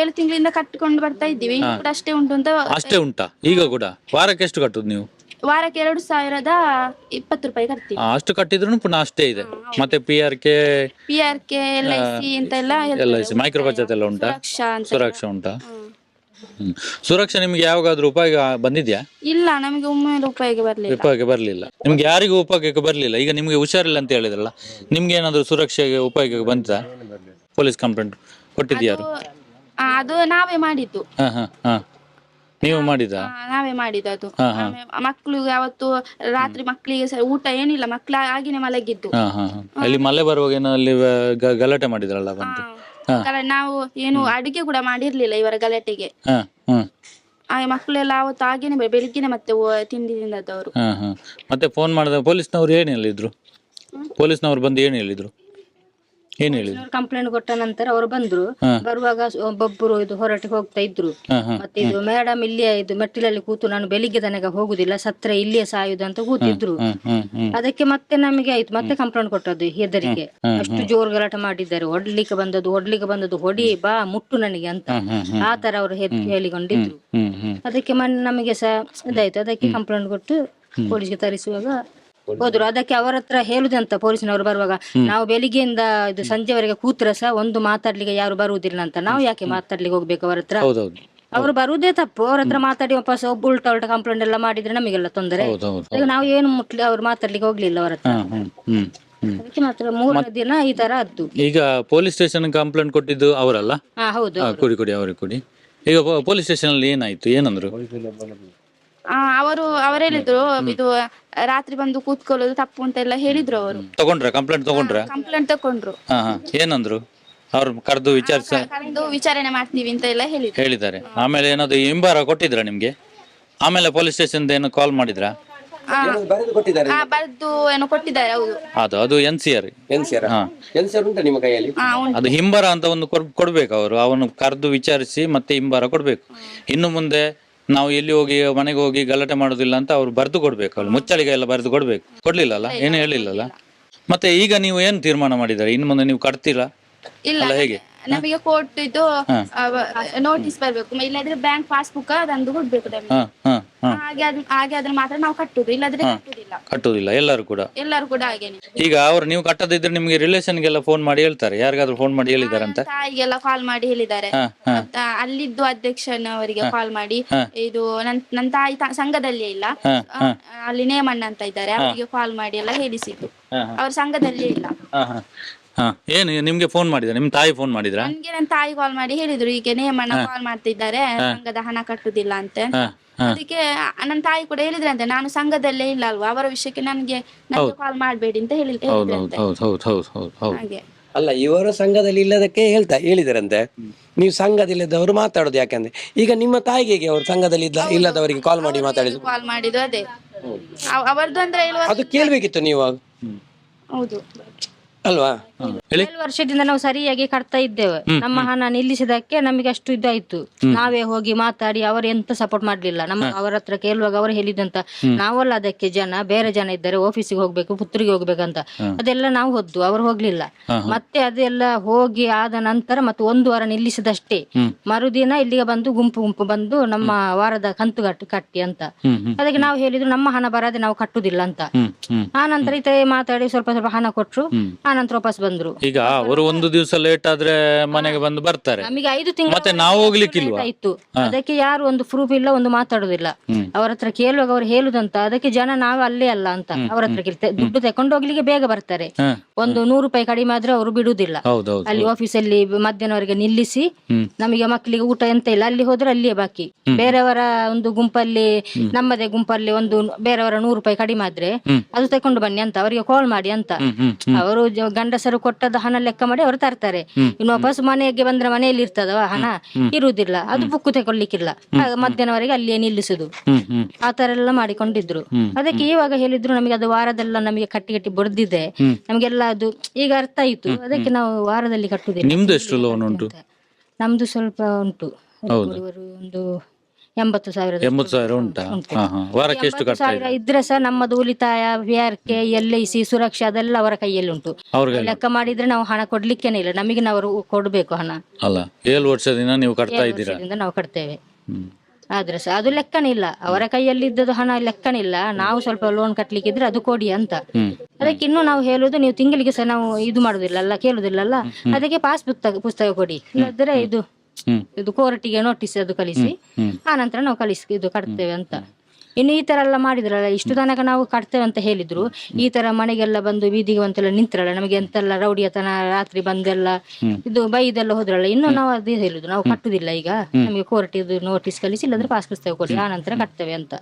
ಏಳು ತಿಂಗಳಿಂದ ಕಟ್ಟಿಕೊಂಡು ಬರ್ತಾ ಇದ್ದೀವಿ. ಕೂಡ ಅಷ್ಟೇ ಉಂಟು ಅಂತ ಅಷ್ಟೇ ಉಂಟಾ? ಈಗ ಕೂಡ? ವಾರಕ್ಕೆ ಎಷ್ಟು ಕಟ್ಟುದು ನೀವು? ವಾರಕ್ಕೆ ಎರಡು ಸಾವಿರದ ಇಪ್ಪತ್ತು ರೂಪಾಯಿ ಕಟ್ತೀವಿ. ಆ, ಅಷ್ಟು ಕಟ್ಟಿದ್ರು ಪುನಃ ಅಷ್ಟೇ ಇದೆ. ಮತ್ತೆ P R K P R K L I C ಅಂತ ಎಲ್ಲ ಮೈಕ್ರೋ ಬಚತ್ ಎಲ್ಲ ಉಂಟಾ? ಸುರಕ್ಷಾ ಅಂತ ಸುರಕ್ಷಾ ಉಂಟಾ? ಹ್ಮ್. ಸುರಕ್ಷಾ ನಿಮ್ಗೆ ಯಾವಾಗಾದ್ರೂ ಉಪಯೋಗ ಬಂದಿದ್ಯಾ? ಇಲ್ಲ ನಮಗೆ ಒಮ್ಮೆ ಉಪಯೋಗ ಬರಲಿಲ್ಲ. ಉಪಯೋಗ ಬರಲಿಲ್ಲ. ನಿಮ್ಗೆ ಯಾರಿಗೂ ಉಪಯೋಗಕ್ಕೆ ಬರಲಿಲ್ಲ. ಈಗ ನಿಮ್ಗೆ ಹುಷಾರಿಲ್ಲ ಅಂತ ಹೇಳಿದ್ರಲ್ಲ ನಿಮ್ಗೆ ಏನಾದ್ರು ಸುರಕ್ಷೆಗೆ ಉಪಯೋಗಕ್ಕೆ ಬಂತಾ? ಪೊಲೀಸ್ ಕಂಪ್ಲೇಂಟ್ ಕೊಟ್ಟಿದ್ಯಾರು? ಆ, ಅದು ನಾವೇ ಮಾಡಿದ್ದು. ಹಾ ಹಾ ಹಾ. ನೀವು ಮಾಡಿದ ಆ, ನಾವೇ ಮಾಡಿದ ಅದು. ಮಕ್ಕಳು ಯಾವತ್ತು ರಾತ್ರಿ ಮಕ್ಕಳಿಗೆ ಊಟ ಏನಿಲ್ಲ ಮಕ್ಕಳ ಆಗಿನೇ ಮಲಗಿದ್ದು. ಹಾ ಹಾ ಹಾ. ಅಲ್ಲಿ ಮಳೆ ಬರುವಾಗ ಏನೋ ಅಲ್ಲಿ ವ- ಗ- ಗಲಾಟೆ ಮಾಡಿದ್ರಲ್ಲ ಬಂದು. ಕಾರಣ ನಾವು ಏನು ಅಡುಗೆ ಕೂಡ ಮಾಡಿರ್ಲಿಲ್ಲ ಇವರ ಗಲಾಟೆಗೆ. ಹಾ ಹ್ಮ್. ಆ ಮಕ್ಕಳೆಲ್ಲ ಅವತ್ತು ಹಾಗೇನೆ ಬೆ- ಬೆಳಿಗ್ಗೆನೆ ಮತ್ತೆ ಓ- ತಿಂಡಿ ತಿಂದದ್ದವರು ಹಾ ಹಾ. ಮತ್ತೆ ಫೋನ್ ಮಾಡಿದ ಪೊಲೀಸ್ನವ್ರು ಏನು ಹೇಳಿದ್ರು? ಪೊಲೀಸ್ನವ್ರು ಬಂದು ಏನು ಹೇಳಿದ್ರು? ಏನು ಕಂಪ್ಲೇಂಟ್ ಕೊಟ್ಟ ನಂತರ ಅವರು ಬಂದ್ರು. ಬರುವಾಗ ಒಬ್ಬೊಬ್ಬರು ಇದು ಹೊರಟಿಗೆ ಹೋಗ್ತಾ ಇದ್ರು. ಮತ್ತೆ ಇದು ಮೇಡಮ್ ಇಲ್ಲಿ ಇದು ಮೆಟ್ಟಿಲಲ್ಲಿ ಕೂತು ನಾನು ಬೆಳಿಗ್ಗೆ ತನಕ ಹೋಗುದಿಲ್ಲ ಸತ್ರ ಇಲ್ಲಿಯೇ ಸಾಯುದು ಅಂತ ಕೂತಿದ್ರು. ಅದಕ್ಕೆ ಮತ್ತೆ ನಮಗೆ ಆಯ್ತು. ಮತ್ತೆ ಕಂಪ್ಲೇಂಟ್ ಕೊಟ್ಟದ್ದು ಹೆದರಿಗೆ ಅಷ್ಟು ಜೋರ್ ಗಲಾಟೆ ಮಾಡಿದ್ದಾರೆ. ಹೊಡ್ಲಿಕ್ಕೆ ಬಂದದ್ದು ಹೊಡ್ಲಿಕ್ಕೆ ಬಂದದ್ದು ಹೊಡಿ ಬಾ ಮುಟ್ಟು ನನಗೆ ಅಂತ. ಆ ತರ ಅವರು ಹೇಳಿಕೊಂಡಿದ್ರು. ಅದಕ್ಕೆ ನಮಗೆ ಸಹ ಇದಾಯ್ತು. ಅದಕ್ಕೆ ಕಂಪ್ಲೇಂಟ್ ಕೊಟ್ಟು ಪೊಲೀಸ್ಗೆ ತರಿಸುವಾಗ ಹೋದ್ರು. ಅದಕ್ಕೆ ಅವರ ಹತ್ರ ಹೇಳುದಂತ ಪೊಲೀಸ್ನವರು ಬರುವಾಗ ನಾವು ಬೆಳಿಗ್ಗೆಯಿಂದ ಇದು ಸಂಜೆವರೆಗೆ ಕೂತ್ರ ಸಹ ಒಂದು ಮಾತಾಡ್ಲಿಕ್ಕೆ ಯಾರು ಬರುವುದಿಲ್ಲ ಅಂತ. ನಾವು ಯಾಕೆ ಮಾತಾಡ್ಲಿಕ್ಕೆ ಹೋಗ್ಬೇಕು ಅವರ ಹತ್ರ? ಹೌದೌದು ಅವರು ಬರುವುದೇ ತಪ್ಪು. ಅವ್ರ ಹತ್ರ ಮಾತಾಡಿ ವಾಪಸ್ ಒಬ್ಬ ಉಲ್ಟಾ ಉಲ್ಟಾ ಕಂಪ್ಲೇಂಟ್ ಎಲ್ಲ ಮಾಡಿದ್ರೆ ನಮಗೆಲ್ಲ ತೊಂದರೆ. ಈಗ ನಾವು ಏನು ಮುಟ್ಲಿ ಅವ್ರು ಮಾತಾಡ್ಲಿಕ್ಕೆ ಹೋಗ್ಲಿಲ್ಲ ಅವರ ಹತ್ರ. ಅದಕ್ಕೆ ಮಾತ್ರ ಮೂರನೇ ದಿನ ಈ ತರ ಆದ್ದು. ಈಗ ಪೊಲೀಸ್ ಸ್ಟೇಷನ್ ಕಂಪ್ಲೇಂಟ್ ಕೊಟ್ಟಿದ್ದು ಅವರಲ್ಲ? ಹಾ ಹೌದು ಕೊಡಿ ಕೊಡಿ ಅವ್ರಿಗೆ ಕೊಡಿ. ಈಗ ಪೊಲೀಸ್ ಸ್ಟೇಷನ್ ಅಲ್ಲಿ ಏನಾಯ್ತು? ಏನಂದ್ರು? ಆ, ಅವರು ಅವರು ಹೇಳಿದ್ರು ಇದು ರಾತ್ರಿ ಬಂದು ಕೂತ್ಕೊಳ್ಳೋದು ತಪ್ಪು ಅಂತ ಎಲ್ಲ ಹೇಳಿದ್ರು ಅವರು. ತಗೊಂಡ್ರ? ಕಂಪ್ಲೇಂಟ್ ತಗೊಂಡ್ರ? ಕಂಪ್ಲೇಂಟ್ ತಕೊಂಡ್ರು ಹಾ ಹಾ. ಏನಂದ್ರು? ಅವ್ರು ಕರೆದು ವಿಚಾರಿಸ ಕರೆದು ವಿಚಾರಣೆ ಮಾಡ್ತೀವಿ ಅಂತ ಎಲ್ಲ ಹೇಳಿದ್ರು. ಹೇಳಿದ್ದಾರೆ. ಆಮೇಲೆ ಏನಾದ್ರು ಹಿಂಬಾರ ಕೊಟ್ಟಿದ್ರ ನಿಮ್ಗೆ? ಆಮೇಲೆ ಪೊಲೀಸ್ ಸ್ಟೇಷನ್ ಏನು ಕಾಲ್ ಮಾಡಿದ್ರಾ? ಬರೆದು ಕೊಟ್ಟಿದ್ದಾರೆ. ಆ ಬರ್ದು ಏನೋ ಕೊಟ್ಟಿದ್ದಾರೆ ಹೌದು. ಅದು ಅದು N C R N C R ಹಾ. ಎನ್ ಸಿ ಆರ್ ಉಂಟಾ ನಿಮ್ಮ ಕೈಯಲ್ಲಿ? ಆ, ಉಂಟು. ಅದು ಹಿಂಬಾರ ಅಂತ ಒಂದು ಕೊಡ್- ಕೊಡ್ಬೇಕು ಅವರು. ಅವನು ಕರೆದು ವಿಚಾರಿಸಿ ಮತ್ತೆ ಹಿಂಬಾರ ಕೊಡ್ಬೇಕು. ಇನ್ನು ಮುಂದೆ ನಾವು ಎಲ್ಲಿ ಹೋಗಿ ಮನೆಗೆ ಹೋಗಿ ಗಲಾಟೆ ಮಾಡೋದಿಲ್ಲ ಅಂತ ಅವ್ರು ಬರೆದು ಕೊಡ್ಬೇಕು. ಅವ್ರು ಮುಚ್ಚಳಿಗೆ ಎಲ್ಲ ಬರೆದು ಕೊಡ್ಬೇಕು. ಕೊಡ್ಲಿಲ್ಲಲ್ಲ? ಏನು ಹೇಳಿಲ್ಲಲ್ಲ? ಮತ್ತೆ ಈಗ ನೀವು ಏನು ತೀರ್ಮಾನ ಮಾಡಿದ್ದಾರೆ? ಇನ್ನು ಮುಂದೆ ನೀವು ಕಟ್ತೀರಾ? ಇಲ್ಲ ಅಲ್ಲ ಹೇಗೆ? ನಮಗೆ ಕೋರ್ಟ್ ಇದು ನೋಟಿಸ್ ಬರ್ಬೇಕು. ಇಲ್ಲಾದ್ರೆ ಬ್ಯಾಂಕ್ ಪಾಸ್ಬುಕ್ ತಂದು ಕೊಡ್ಬೇಕು ನಮಗೆ. ಹಾ ಹಾ ಹಾ. ಹಾಗೆ ಅದ್ ಹಾಗೆ ಆದ್ರೆ ಮಾತ್ರ ನಾವು ಕಟ್ಟುದು ಇಲ್ಲಾದ್ರೆ ಕಟ್ಟುದಿಲ್ಲ. ಕಟ್ಟುವುದಿಲ್ಲ ಎಲ್ಲರೂ ಕೂಡ. ಎಲ್ಲರೂ ಕೂಡ ಹಾಗೇನೆ ಈಗ ಅವ್ರು ನೀವು ಕಟ್ಟದಿದ್ರೆ ನಿಮಗೆ ರಿಲೇಷನ್ಗೆಲ್ಲ ಫೋನ್ ಮಾಡಿ ಹೇಳ್ತಾರೆ ಯಾರಿಗಾದ್ರೂ ಫೋನ್ ಮಾಡಿ ಹೇಳಿದಾರಂತ ತಾಯಿಗೆಲ್ಲ ಕಾಲ್ ಮಾಡಿ ಹೇಳಿದ್ದಾರೆ. ಹಾ ಹಾ. ಮತ್ತ ಅಲ್ಲಿದ್ದು ಅಧ್ಯಕ್ಷನವರಿಗೆ ಕಾಲ್ ಮಾಡಿ ಇದು ನನ್ ನನ್ ತಾಯಿ ತ- ಸಂಘದಲ್ಲೇ ಇಲ್ಲ. ಆ, ಅಲ್ಲಿ ನೇಮಣ್ಣ ಅಂತ ಇದ್ದಾರೆ ಅವರಿಗೆ ಕಾಲ್ ಮಾಡಿ ಎಲ್ಲ ಹೇಳಿಸಿದ್ದು. ಅವ್ರ ಸಂಘದಲ್ಲಿ ಇಲ್ಲ. ಹಾ ಹಾ. ಹಾ ಏನು ನಿಮ್ಗೆ ಫೋನ್ ಮಾಡಿದ ನಿಮ್ ತಾಯಿ ಫೋನ್ ಮಾಡಿದ್ರಾ? ನನ್ಗೆ ನನ್ನ ತಾಯಿ ಕಾಲ್ ಮಾಡಿ ಹೇಳಿದ್ರು ಈಗ ನೇಮಣ್ಣ ಕಾಲ್ ಮಾಡ್ತಿದ್ದಾರೆ ಸಂಘದ ಹಣ ಕಟ್ಟುದಿಲ್ಲ ಅಂತ. ಹಾ ಹಾ. ಅದಕ್ಕೆ ನನ್ನ ತಾಯಿ ಕೂಡ ಹೇಳಿದ್ರಂತೆ ನಾನು ಸಂಘದಲ್ಲೇ ಇಲ್ಲ ಅಲ್ವಾ? ಅವರ ವಿಷಯಕ್ಕೆ ನನ್ಗೆ ನನಗೆ ಕಾಲ್ ಮಾಡಬೇಡಿ ಅಂತ ಹೇಳಿ ಹೌದು ಹೇಳಿದ್ರಂತೆ. ಹೌದು ಹೌದು ಹೌದು ಹೌದು ಹೌದು. ಹಾಗೆ. ಅಲ್ಲ ಇವರು ಸಂಘದಲ್ಲಿ ಇಲ್ಲದಕ್ಕೆ ಹೇಳ್ತಾ ಹೇಳಿದರಂತೆ. ನೀವು ಸಂಘದಲ್ಲಿದ್ದವರು ಮಾತಾಡೋದು ಯಾಕಂದ್ರೆ ಈಗ ನಿಮ್ಮ ತಾಯಿಗೆ ಹೇಗೆ ಅವರು ಸಂಘದಲ್ಲಿ ಇದ್ದ ಇಲ್ಲದವರಿಗೆ ಕಾಲ್ ಮಾಡಿ ಮಾತಾಡಿದ್ರು? ಕಾಲ್ ಮಾಡಿದ್ದು ಅದೇ. ಅವ್- ಅವರದ್ದು ಅಂದ್ರೆ ಹೇಳುವ ಅದು ಕೇಳ್ಬೇಕಿತ್ತು ನೀವು ಹೌದು. ಅಲ್ವಾ? ಹೇಳಿ. ಏಳು ವರ್ಷದಿಂದ ನಾವು ಸರಿಯಾಗಿ ಕಟ್ತಾ ಇದ್ದೇವೆ. ನಮ್ಮ ಹಣ ನಿಲ್ಲಿಸಿದಕ್ಕೆ ನಮಗೆ ಅಷ್ಟು ಇದಾಯ್ತು. ನಾವೇ ಹೋಗಿ ಮಾತಾಡಿ ಅವರು ಎಂತ ಸಪೋರ್ಟ್ ಮಾಡ್ಲಿಲ್ಲ. ನಮ್ಮ ಅವರ ಹತ್ರ ಕೇಳುವಾಗ ಅವರು ಹೇಳಿದಂತ ನಾವಲ್ಲ ಅದಕ್ಕೆ ಜನ ಬೇರೆ ಜನ ಇದ್ದಾರೆ ಆಫೀಸಿಗೆ ಹೋಗ್ಬೇಕು ಪುತ್ರಿಗೆ ಹೋಗ್ಬೇಕಂತ. ಅದೆಲ್ಲ ನಾವು ಹೊದ್ದು ಅವರು ಹೋಗ್ಲಿಲ್ಲ. ಮತ್ತೆ ಅದೆಲ್ಲ ಹೋಗಿ ಆದ ನಂತರ ಮತ್ತೆ ಒಂದು ವಾರ ನಿಲ್ಲಿಸಿದಷ್ಟೇ. ಮರುದಿನ ಇಲ್ಲಿಗೆ ಬಂದು ಗುಂಪು ಗುಂಪು ಬಂದು ನಮ್ಮ ವಾರದ ಕಂತು ಕಟ್ಟಿ ಕಟ್ಟಿ ಅಂತ. ಅದಕ್ಕೆ ನಾವು ಹೇಳಿದ್ರು ನಮ್ಮ ಹಣ ಬರದೆ ನಾವು ಕಟ್ಟುದಿಲ್ಲ ಅಂತ. ಆ ನಂತರ ಇತರೆ ಮಾತಾಡಿ ಸ್ವಲ್ಪ ಸ್ವಲ್ಪ ಹಣ ಕೊಟ್ರು. ಆ ನಂತರ ವಾಪಸ್ ಬಂದ್ರು. ಈಗ ಅವರು ಒಂದು ದಿವಸ ಲೇಟ್ ಆದ್ರೆ ಮನೆಗೆ ಬಂದು ಬರ್ತಾರೆ. ನಮಗೆ ಐದು ತಿಂಗಳು ಮತ್ತೆ ನಾವು ಹೋಗ್ಲಿಕ್ಕಿಲ್ವಾ? ಆಯ್ತು. ಅದಕ್ಕೆ ಯಾರು ಒಂದು ಪ್ರೂಫ್ ಇಲ್ಲ ಒಂದು ಮಾತಾಡುದಿಲ್ಲ. ಅವ್ರ ಹತ್ರ ಕೇಳುವಾಗ ಅವ್ರು ಹೇಳುದಂತ ಅದಕ್ಕೆ ಜನ ನಾವು ಅಲ್ಲೇ ಅಲ್ಲ ಅಂತ ಅವ್ರ ಹತ್ರ ಕೇಳ್ತೆ ದುಡ್ಡು ತಕೊಂಡು ಹೋಗ್ಲಿಕ್ಕೆ ಬೇಗ ಬರ್ತಾರೆ. ಒಂದು ನೂರು ರೂಪಾಯಿ ಕಡಿಮೆ ಆದ್ರೆ ಅವರು ಬಿಡುದಿಲ್ಲ. ಹೌದೌದು ಅಲ್ಲಿ ಆಫೀಸಲ್ಲಿ ಮಧ್ಯಾಹ್ನವರೆಗೆ ನಿಲ್ಲಿಸಿ. ನಮಗೆ ಮಕ್ಕಳಿಗೆ ಊಟ ಎಂತ ಇಲ್ಲ ಅಲ್ಲಿ ಹೋದ್ರೆ ಅಲ್ಲಿಯೇ ಬಾಕಿ. ಬೇರೆಯವರ ಒಂದು ಗುಂಪಲ್ಲಿ ನಮ್ಮದೇ ಗುಂಪಲ್ಲಿ ಒಂದು ಬೇರೆಯವರ ನೂರು ರೂಪಾಯಿ ಕಡಿಮೆ ಆದ್ರೆ ಅದು ತಕೊಂಡು ಬನ್ನಿ ಅಂತ ಅವರಿಗೆ ಕಾಲ್ ಮಾಡಿ ಅಂತ. ಅವರು ಜ- ಗಂಡಸರು ಕೊಟ್ಟದ ಹಣ ಲೆಕ್ಕ ಮಾಡಿ ಅವರು ತರ್ತಾರೆ. ಇನ್ನು ವಾಪಸ್ ಮನೆಗೆ ಬಂದ್ರೆ ಮನೆಯಲ್ಲಿ ಇರ್ತದವ ಹಣ ಇರುವುದಿಲ್ಲ. ಅದು ಬುಕ್ಕು ತಗೊಳ್ಲಿಕ್ಕಿಲ್ಲ ಮಧ್ಯಾಹ್ನವರೆಗೆ ಅಲ್ಲಿಯೇ ನಿಲ್ಲಿಸುದು. ಆ ತರ ಎಲ್ಲ ಮಾಡಿಕೊಂಡಿದ್ರು. ಅದಕ್ಕೆ ಇವಾಗ ಹೇಳಿದ್ರು ನಮಗೆ ಅದು ವಾರದೆಲ್ಲ ನಮಗೆ ಕಟ್ಟಿ ಕಟ್ಟಿ ಬಡ್ದಿದೆ. ನಮಗೆಲ್ಲ ಅದು ಈಗ ಅರ್ಥ ಆಯ್ತು. ಅದಕ್ಕೆ ನಾವು ವಾರದಲ್ಲಿ ಕಟ್ಟುದಿಲ್ಲ ನಿಮ್ದು ಎಷ್ಟು ಲೋನ್ ಉಂಟು? ನಮ್ದು ಸ್ವಲ್ಪ ಉಂಟು. ಒಂದು ಎಂಬತ್ತು ಸಾವಿರ ಎಂಬತ್ತು ಸಾವಿರ ಉಂಟಾ? ಹಾ ಹಾ. ವಾರಕ್ಕೆ ಎಷ್ಟು ಕಟ್ತಾ ಸಾವಿರ ಇದ್ರೆ ಸಹ ನಮ್ಮದು ಉಳಿತಾಯ V R K L I C ಸುರಕ್ಷಾ ಅದೆಲ್ಲ ಅವರ ಕೈಯಲ್ಲಿ ಉಂಟು. ಅವ್ರಿಗೆ ಲೆಕ್ಕ ಮಾಡಿದ್ರೆ ನಾವು ಹಣ ಕೊಡ್ಲಿಕ್ಕೇನೆ ಇಲ್ಲ. ನಮಗೆ ನಾವು ಕೊಡ್ಬೇಕು ಹಣ. ಅಲ್ಲ ಏಳು ವರ್ಷದಿಂದ ನೀವು ಕಟ್ತಾ ಇದ್ದೀರಾ? ವರ್ಷದಿಂದ ನಾವು ಕಟ್ತೇವೆ. ಹ್ಮ್. ಆದ್ರೆ ಸಹ ಅದು ಲೆಕ್ಕನಿಲ್ಲ ಅವರ ಕೈಯಲ್ಲಿ ಇದ್ದದ್ದು ಹಣ ಲೆಕ್ಕನಿಲ್ಲ ನಾವು ಸ್ವಲ್ಪ ಲೋನ್ ಕಟ್ಲಿಕ್ಕಿದ್ರೆ ಅದು ಕೊಡಿ ಅಂತ. ಅದಕ್ಕೆ ಇನ್ನು ನಾವು ಹೇಳುದು ನೀವು ತಿಂಗಳಿಗೆ ಸಹ ನಾವು ಇದು ಮಾಡುದಿಲ್ಲ ಅಲ್ಲ ಕೇಳುದಿಲ್ಲಲ್ಲ ಅದಕ್ಕೆ ಪಾಸ್ ಪುಸ್ತಕ ಪುಸ್ತಕ ಕೊಡಿ. ಇಲ್ಲದ್ರೆ ಇದು. ಇದು ಕೋರ್ಟಿಗೆ ನೋಟಿಸ್ ಅದು ಕಳಿಸಿ. ಆ ನಂತರ ನಾವು ಕಳಿಸಿ ಇದು ಕಟ್ತೇವೆ ಅಂತ. ಇನ್ನು ಈ ತರ ಎಲ್ಲ ಮಾಡಿದ್ರಲ್ಲ ಇಷ್ಟು ತನಕ ನಾವು ಕಟ್ತೇವೆ ಅಂತ ಹೇಳಿದ್ರು. ಈ ತರ ಮನೆಗೆಲ್ಲ ಬಂದು ಬೀದಿಗೆ ಬಂತೆಲ್ಲ ನಿಂತ್ರಲ್ಲ ನಮಗೆ ಎಂತೆಲ್ಲ ರೌಡಿಯತನ ರಾತ್ರಿ ಬಂದೆಲ್ಲ ಇದು ಬೈದೆಲ್ಲ ಹೋದ್ರಲ್ಲ ಇನ್ನು ನಾವು ಅದೇ ಹೇಳುದು ನಾವು ಕಟ್ಟುದಿಲ್ಲ ಈಗ. ನಮಗೆ ಕೋರ್ಟ್ ಇದು ನೋಟಿಸ್ ಕಳಿಸಿ ಇಲ್ಲದ್ರೆ ಪಾಸ್ ಕಳಿಸ್ತೇವೆ ಕೊಡಿ ಆ ನಂತರ ಕಟ್ತೇವೆ ಅಂತ.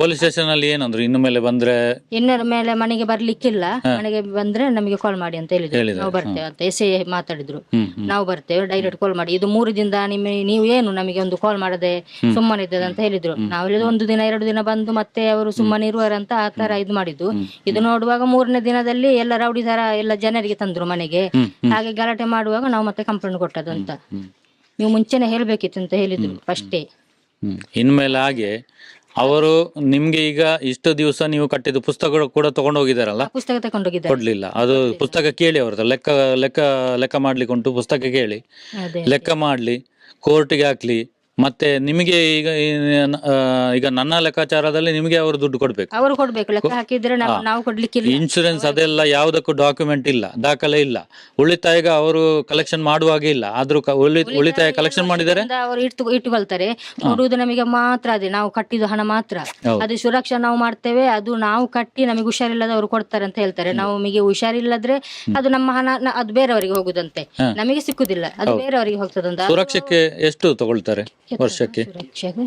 ಪೊಲೀಸ್ ಸ್ಟೇಷನ್ ಅಲ್ಲಿ ಏನಂದ್ರು ಇನ್ನು ಮೇಲೆ ಬಂದ್ರೆ? ಇನ್ನರ ಮೇಲೆ ಮನೆಗೆ ಬರ್ಲಿಕ್ಕಿಲ್ಲ. ಮನೆಗೆ ಬಂದ್ರೆ ನಮಗೆ ಕಾಲ್ ಮಾಡಿ ಅಂತ ಹೇಳಿದ್ರು. ನಾವು ಬರ್ತೇವೆ ಅಂತ ಎಸ್ ಎ ಮಾತಾಡಿದ್ರು. ನಾವು ಬರ್ತೇವೆ ಡೈರೆಕ್ಟ್ ಕಾಲ್ ಮಾಡಿ. ಇದು ಮೂರು ದಿನದ ನಿಮ್ಮ ನೀವು ಏನು ನಮಗೆ ಒಂದು ಕಾಲ್ ಮಾಡದೆ ಸುಮ್ಮನೆ ಇದ್ದದ ಅಂತ ಹೇಳಿದ್ರು. ನಾವು ಹೇಳಿದ್ರು ಒಂದು ದಿನ ಎರಡು ದಿನ ಬಂದು ಮತ್ತೆ ಅವರು ಸುಮ್ಮನೆ ಇರುವರಂತ ಆ ತರ ಇದು ಮಾಡಿದ್ದು. ಇದು ನೋಡುವಾಗ ಮೂರನೇ ದಿನದಲ್ಲಿ ಎಲ್ಲ ರೌಡಿ ತರ ಎಲ್ಲ ಜನರಿಗೆ ತಂದ್ರು ಮನೆಗೆ. ಹಾಗೆ ಗಲಾಟೆ ಮಾಡುವಾಗ ನಾವು ಮತ್ತೆ ಕಂಪ್ಲೇಂಟ್ ಕೊಟ್ಟದಂತ ನೀವು ಮುಂಚೆನೆ ಹೇಳ್ಬೇಕಿತ್ತು ಅಂತ ಹೇಳಿದ್ರು ಫಸ್ಟೇ. ಇನ್ಮೇಲೆ ಹಾಗೆ ಅವರು ನಿಮ್ಗೆ ಈಗ ಇಷ್ಟು ದಿವಸ ನೀವು ಕಟ್ಟಿದ ಪುಸ್ತಕಗಳು ಕೂಡ ತಗೊಂಡು ಹೋಗಿದಾರಲ್ಲ ಪುಸ್ತಕ ತಗೊಂಡೋಗಿದ್ದ ಕೊಡ್ಲಿಲ್ಲ. ಅದು ಪುಸ್ತಕ ಕೇಳಿ ಅವ್ರದ್ದು ಲೆಕ್ಕ ಲೆಕ್ಕ ಲೆಕ್ಕ ಮಾಡ್ಲಿಕ್ಕೆ ಉಂಟು ಪುಸ್ತಕ ಕೇಳಿ. ಲೆಕ್ಕ ಮಾಡ್ಲಿ ಕೋರ್ಟ್ಗೆ ಹಾಕ್ಲಿ ಮತ್ತೆ ನಿಮಗೆ ಈಗ ಆ, ಈಗ ನನ್ನ ಲೆಕ್ಕಾಚಾರದಲ್ಲಿ ನಿಮಗೆ ಅವರು ದುಡ್ಡು ಕೊಡ್ಬೇಕು. ಅವರು ಕೊಡ್ಬೇಕು. ಲೆಕ್ಕ ಹಾಕಿದ್ರೆ ನಾವು ನಾವು ಕೊಡ್ಲಿಕ್ಕಿಲ್ಲ. ಇನ್ಶೂರೆನ್ಸ್ ಅದೆಲ್ಲ ಯಾವುದಕ್ಕೂ ಡಾಕ್ಯುಮೆಂಟ್ ಇಲ್ಲ. ದಾಖಲೆ ಇಲ್ಲ. ಉಳಿತಾಯಗ ಅವರು ಕಲೆಕ್ಷನ್ ಮಾಡುವಾಗ ಇಲ್ಲ. ಆದ್ರೂ ಕ- ಉಳಿ- ಉಳಿತಾಯ ಕಲೆಕ್ಷನ್ ಮಾಡಿದರೆ? ಅವರು ಇಟ್ಟು ಇಟ್ಟುಕೊಳ್ತಾರೆ ಕೊಡುವುದು ನಮಗೆ ಮಾತ್ರ ಅದೇ. ನಾವು ಕಟ್ಟಿದ ಹಣ ಮಾತ್ರ. ಹೌದು. ಅದು ಸುರಕ್ಷಾ ನಾವು ಮಾಡ್ತೇವೆ. ಅದು ನಾವು ಕಟ್ಟಿ ನಮಗೆ ಹುಷಾರಿಲ್ಲದ ಅವರು ಕೊಡ್ತಾರೆ ಅಂತ ಹೇಳ್ತಾರೆ. ನಾವು ನಮಗೆ ಹುಷಾರಿಲ್ಲದ್ರೆ ಅದು ನಮ್ಮ ಹಣ ನ- ಅದು ಬೇರೆಯವರಿಗೆ ಹೋಗುದಂತೆ. ನಮಗೆ ಸಿಕ್ಕುದಿಲ್ಲ. ಅದು ಬೇರೆಯವರಿಗೆ ಹೋಗ್ತದಂತ. ಸುರಕ್ಷಕ್ಕೆ ಎಷ್ಟು ತಗೊಳ್ತಾರೆ? ವರ್ಷಕ್ಕೆ ಸುರಕ್ಷೆಗೆ?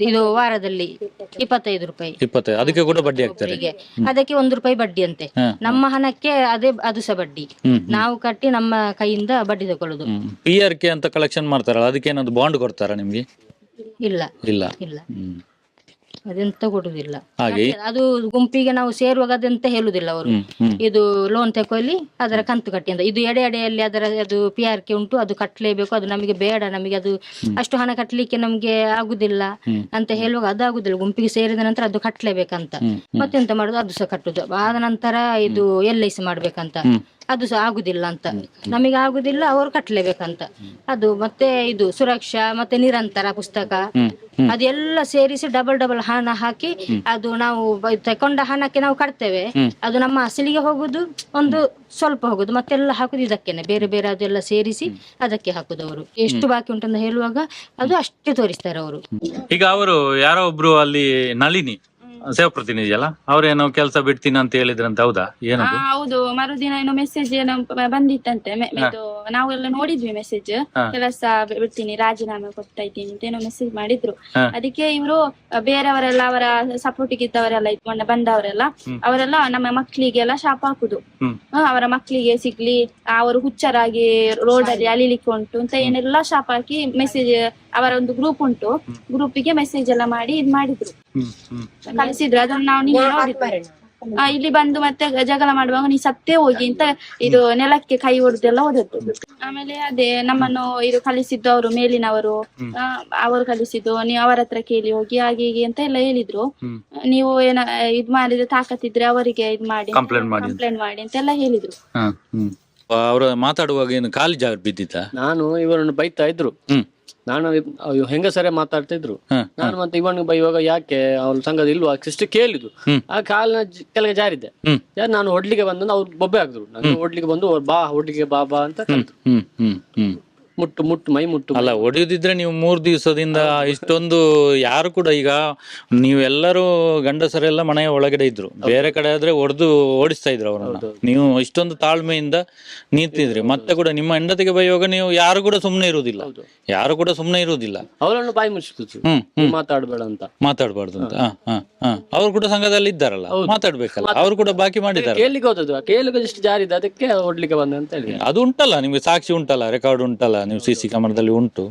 ಇದು ವಾರದಲ್ಲಿ ಇಪ್ಪತ್ತೈದು ರೂಪಾಯಿ. ಇಪ್ಪತ್ತೈದು. ಅದಕ್ಕೆ ಕೂಡ ಬಡ್ಡಿ ಹಾಕ್ತಾರೆ. ಹೀಗೆ ಅದಕ್ಕೆ ಒಂದು ರೂಪಾಯಿ ಬಡ್ಡಿ ಅಂತೆ. ನಮ್ಮ ಹಣಕ್ಕೆ ಅದೇ ಅದು ಸಹ ಬಡ್ಡಿ. ನಾವು ಕಟ್ಟಿ ನಮ್ಮ ಕೈಯಿಂದ ಬಡ್ಡಿ ತಗೊಳ್ಳುದು. ಪಿ ಆರ್ ಕೆ ಅಂತ ಕಲೆಕ್ಷನ್ ಮಾಡ್ತಾರಲ್ಲ ಅದಕ್ಕೆ ಏನಾದ್ರು ಬಾಂಡ್ ಕೊಡ್ತಾರಾ ನಿಮ್ಗೆ? ಇಲ್ಲ. ಇಲ್ಲ. ಇಲ್ಲ. ಹ್ಮ್. ಅದೆಂತ ಕೊಡುದಿಲ್ಲ. ಹಾಗೆ. ಅದು ಗುಂಪಿಗೆ ನಾವು ಸೇರುವಾಗ ಅದೆಂತ ಹೇಳುದಿಲ್ಲ ಅವರು. ಇದು ಲೋನ್ ತಕೊಳ್ಳಿ ಅದರ ಕಂತು ಕಟ್ಟಿ ಅಂತ. ಇದು ಎಡೆ ಎಡೆಯಲ್ಲಿ ಅದರ ಅದು ಪಿ ಆರ್ ಕೆ ಉಂಟು ಅದು ಕಟ್ಟಲೇಬೇಕು ಅದು ನಮಗೆ ಬೇಡ ನಮಗೆ ಅದು ಅಷ್ಟು ಹಣ ಕಟ್ಟಲಿಕ್ಕೆ ನಮಗೆ ಆಗುದಿಲ್ಲ ಅಂತ ಹೇಳುವಾಗ ಅದು ಆಗುದಿಲ್ಲ. ಗುಂಪಿಗೆ ಸೇರಿದ ನಂತರ ಅದು ಕಟ್ಟಲೇಬೇಕಂತ ಮತ್ತೆಂತ ಮಾಡುದು? ಅದು ಸಹ ಕಟ್ಟುದು. ಆದ ನಂತರ ಇದು ಎಲ್ ಐ ಸಿ ಮಾಡ್ಬೇಕಂತ. ಅದು ಸಹ ಆಗುದಿಲ್ಲ ಅಂತ. ನಮಗೆ ಆಗುದಿಲ್ಲ ಅವರು ಕಟ್ಟಲೇಬೇಕಂತ ಅದು ಮತ್ತೆ ಇದು ಸುರಕ್ಷಾ ಮತ್ತೆ ನಿರಂತರ ಪುಸ್ತಕ. ಅದೆಲ್ಲ ಸೇರಿಸಿ ಡಬಲ್ ಡಬಲ್ ಹಣ ಹಾಕಿ ಅದು ನಾವು ತಕೊಂಡ ಹಣಕ್ಕೆ ನಾವು ಕಟ್ತೇವೆ. ಅದು ನಮ್ಮ ಅಸಲಿಗೆ ಹೋಗುದು ಒಂದು ಸ್ವಲ್ಪ ಹೋಗುದು. ಮತ್ತೆಲ್ಲ ಹಾಕುದು ಇದಕ್ಕೇನೆ. ಬೇರೆ ಬೇರೆ ಅದೆಲ್ಲ ಸೇರಿಸಿ ಅದಕ್ಕೆ ಹಾಕುದು ಅವರು. ಎಷ್ಟು ಬಾಕಿ ಉಂಟಂತ ಹೇಳುವಾಗ ಅದು ಅಷ್ಟೇ ತೋರಿಸ್ತಾರೆ ಅವರು. ಈಗ ಅವರು ಯಾರೋ ಒಬ್ರು ಅಲ್ಲಿ ನಳಿನಿ. ಸೇವಾ ಪ್ರತಿನಿಧಿ ಅಲ್ಲ ಅವ್ರೇನೋ ಕೆಲಸ ಬಿಡ್ತೀನಿ ಅಂತ ಹೇಳಿದ್ರಂತ ಹೌದಾ? ಏನದು? ಆ, ಹೌದು. ಮರುದಿನ ಏನೋ ಮೆಸೇಜ್ ಏನೋ ಬ- ಬಂದಿತ್ತಂತೆ. ಮೆ- ಇದು ನಾವೆಲ್ಲ ನೋಡಿದ್ವಿ ಮೆಸೇಜ್ ಕೆಲಸ ಬಿ- ಬಿಡ್ತೀನಿ ರಾಜೀನಾಮೆ ಕೊಡ್ತಾ ಇದ್ದೀನಿ ಅಂತ ಏನೋ ಮೆಸೇಜ್ ಮಾಡಿದ್ರು. ಹಾ. ಅದಕ್ಕೆ ಇವರು ಬೇರೆಯವರೆಲ್ಲ ಅವರ ಸಪೋರ್ಟ್ ಇದ್ದವರೆಲ್ಲ ಇದ್ಕೊಂಡ ಬಂದವರೆಲ್ಲ ಅವರೆಲ್ಲ ನಮ್ಮ ಮಕ್ಕಳಿಗೆಲ್ಲ ಶಾಪ ಹಾಕುದು. ಹ್ಮ್. ಅವರ ಮಕ್ಕಳಿಗೆ ಸಿಗ್ಲಿ ಅವರು ಹುಚ್ಚರಾಗಿ ರೋಡ್ ಅಲ್ಲಿ ಅಲಿಲಿಕ್ಕೆ ಉಂಟು ಅಂತ ಏನೆಲ್ಲ ಶಾಪ ಹಾಕಿ ಮೆಸೇಜ್ ಅವರ ಒಂದು ಗ್ರೂಪ್ ಉಂಟು ಗ್ರೂಪಿಗೆ ಮೆಸೇಜ್ ಎಲ್ಲ ಮಾಡಿ ಇದ್ ಮಾಡಿದ್ರು. ಹ್ಮ್ ಹ್ಮ್. ಕಳಿಸಿದ್ರು. ಅದನ್ನ ನಾವು ನಿನ್ನೆ ನೋಡಿದ್ವಿ. ಆ, ಇಲ್ಲಿ ಬಂದು ಮತ್ತೆ ಜಗಳ ಮಾಡುವಾಗ ನೀ ಸತ್ತೇ ಹೋಗಿ ಅಂತ ಇದು ನೆಲಕ್ಕೆ ಕೈ ಹೊಡೆದೆಲ್ಲ ಹೋದದ್ದು ಆಮೇಲೆ ಅದೇ ನಮ್ಮನ್ನು ಇದು ಕಲಿಸಿದ್ದು ಅವರು ಮೇಲಿನವರು. ಅವರು ಕಲಿಸಿದ್ದು ನೀವು ಅವರ ಹತ್ರ ಕೇಳಿ ಹೋಗಿ ಹಾಗೆ ಹೀಗೆ ಅಂತ ಎಲ್ಲ ಹೇಳಿದ್ರು. ನೀವು ಏನ ಇದ್ ಮಾಡಿದ್ರೆ ತಾಕತ್ತಿದ್ರೆ ಅವರಿಗೆ ಇದ್ ಮಾಡಿ ಕಂಪ್ಲೇಂಟ್ ಮಾಡಿ. ಕಂಪ್ಲೇಂಟ್ ಮಾಡಿ ಅಂತೆಲ್ಲ ಹೇಳಿದ್ರು. ಅವರು ಮಾತಾಡುವಾಗ ಏನು ಖಾಲಿ ಜಾಗ ಬಿದ್ದಿತ್ತ ನಾನು ಇವರನ್ನು ಬೈತಾ ಇದ್ರು. ನಾನು ಅಯ್ಯೋ ಹೆಂಗಸರೇ ಮಾತಾಡ್ತಿದ್ರು. ನಾನು ಮತ್ತೆ ಇವನಿಗೆ ಇವಾಗ ಯಾಕೆ ಅವ್ರ ಸಂಘದ ಇಲ್ವಾ ಇಷ್ಟು ಕೇಳಿದ್ರು ಆ ಕಾಲಿನ ಕೆಳಗೆ ಜಾರಿದ್ದೆ. ಯಾರು ನಾನು ಹೊಡ್ಲಿಕ್ಕೆ ಬಂದು ಅವ್ರು ಬೊಬ್ಬೆ ಹಾಕಿದ್ರು. ನಾನು ಹೊಡ್ಲಿಕ್ಕೆ ಬಂದು ಅವ್ರು ಬಾ ಹೊಡ್ಲಿಕ್ಕೆ ಬಾ ಬಾ ಅಂತ ಕರೆದ್ರು. ಮುಟ್ಟು ಮುಟ್ಟು ಮೈ ಮುಟ್ಟು. ಅಲ್ಲ ಹೊಡೆಯುದಿದ್ರೆ ನೀವು ಮೂರು ದಿವಸದಿಂದ ಇಷ್ಟೊಂದು ಯಾರು ಕೂಡ ಈಗ ನೀವೆಲ್ಲರೂ ಗಂಡಸರೆಲ್ಲ ಮನೆಯ ಒಳಗಡೆ ಇದ್ರು. ಬೇರೆ ಕಡೆ ಆದ್ರೆ ಹೊಡೆದು ಓಡಿಸ್ತಾ ಇದ್ರು ಅವರನ್ನ. ನೀವು ಇಷ್ಟೊಂದು ತಾಳ್ಮೆಯಿಂದ ನಿಂತಿದ್ರಿ. ಮತ್ತೆ ಕೂಡ ನಿಮ್ಮ ಹೆಂಡತಿಗೆ ಬೈಯುವಾಗ ನೀವು ಯಾರು ಕೂಡ ಸುಮ್ಮನೆ ಇರುವುದಿಲ್ಲ. ಯಾರು ಕೂಡ ಸುಮ್ಮನೆ ಇರುವುದಿಲ್ಲ. ಅವರನ್ನು ಬಾಯಿ ಮುಚ್ಚಿ ಹ್ಮ್ ಹ್ಮ್. ಮಾತಾಡಬೇಡ ಅಂತ ಮಾತಾಡಬಾರ್ದು ಅಂತ. ಅವ್ರು ಕೂಡ ಸಂಘದಲ್ಲಿ ಇದ್ದಾರಲ್ಲ. ಮಾತಾಡ್ಬೇಕಲ್ಲ. ಅವ್ರು ಕೂಡ ಬಾಕಿ ಮಾಡಿದ್ದಾರೆ ಕೇಳಿಗೆ ಹೋದದ್ದು. ಕೇಳಿಗೆ ಜಾರಿದೆ. ಅದಕ್ಕೆ ಹೊಡ್ಲಿಕ್ಕೆ ಬಂದ ಅಂತ ಹೇಳಿ ಅದು ಉಂಟಲ್ಲ ನಿಮ್ಗೆ ಸಾಕ್ಷಿ ಉಂಟಲ್ಲ ರೆಕಾರ್ಡ್ ಉಂಟಲ್ಲ ನೀವು ಸಿ ಸಿ ಕ್ಯಾಮರಾದಲ್ಲಿ ಉಂಟು.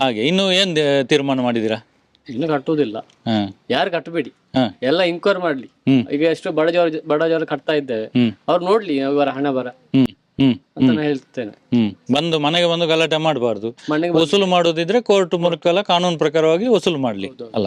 ಹಾಗೆ ಇನ್ನು ಏನ್ ದೇ- ತೀರ್ಮಾನ ಮಾಡಿದ್ದೀರಾ? ಇನ್ನು ಕಟ್ಟುವುದಿಲ್ಲ. ಹ. ಯಾರು ಕಟ್ಟಬೇಡಿ. ಹ. ಎಲ್ಲ ಇನ್ಕ್ವೈರ್ ಮಾಡ್ಲಿ. ಹ್ಮ್. ಈಗ ಎಷ್ಟು ಬಡಜವರು ಬಡಜವರು ಕಟ್ತಾ ಇದ್ದೇವೆ. ಹ್ಮ್. ಅವ್ರು ನೋಡ್ಲಿ ಇವರ ಹಣ ಬರ. ಹ್ಮ್. ಹ್ಮ್. ಅಂತ ನಾನು ಹೇಳ್ತೇನೆ. ಹ್ಮ್. ಬಂದು ಮನೆಗೆ ಬಂದು ಗಲಾಟೆ ಮಾಡಬಾರ್ದು. ಮನೆಗೆ ವಸೂಲು ಮಾಡೋದಿದ್ರೆ ಕೋರ್ಟ್ ಮೂಲಕ ಕಾನೂನು ಪ್ರಕಾರವಾಗಿ ವಸೂಲು ಮಾಡ್ಲಿ. ಅಲ್ಲ.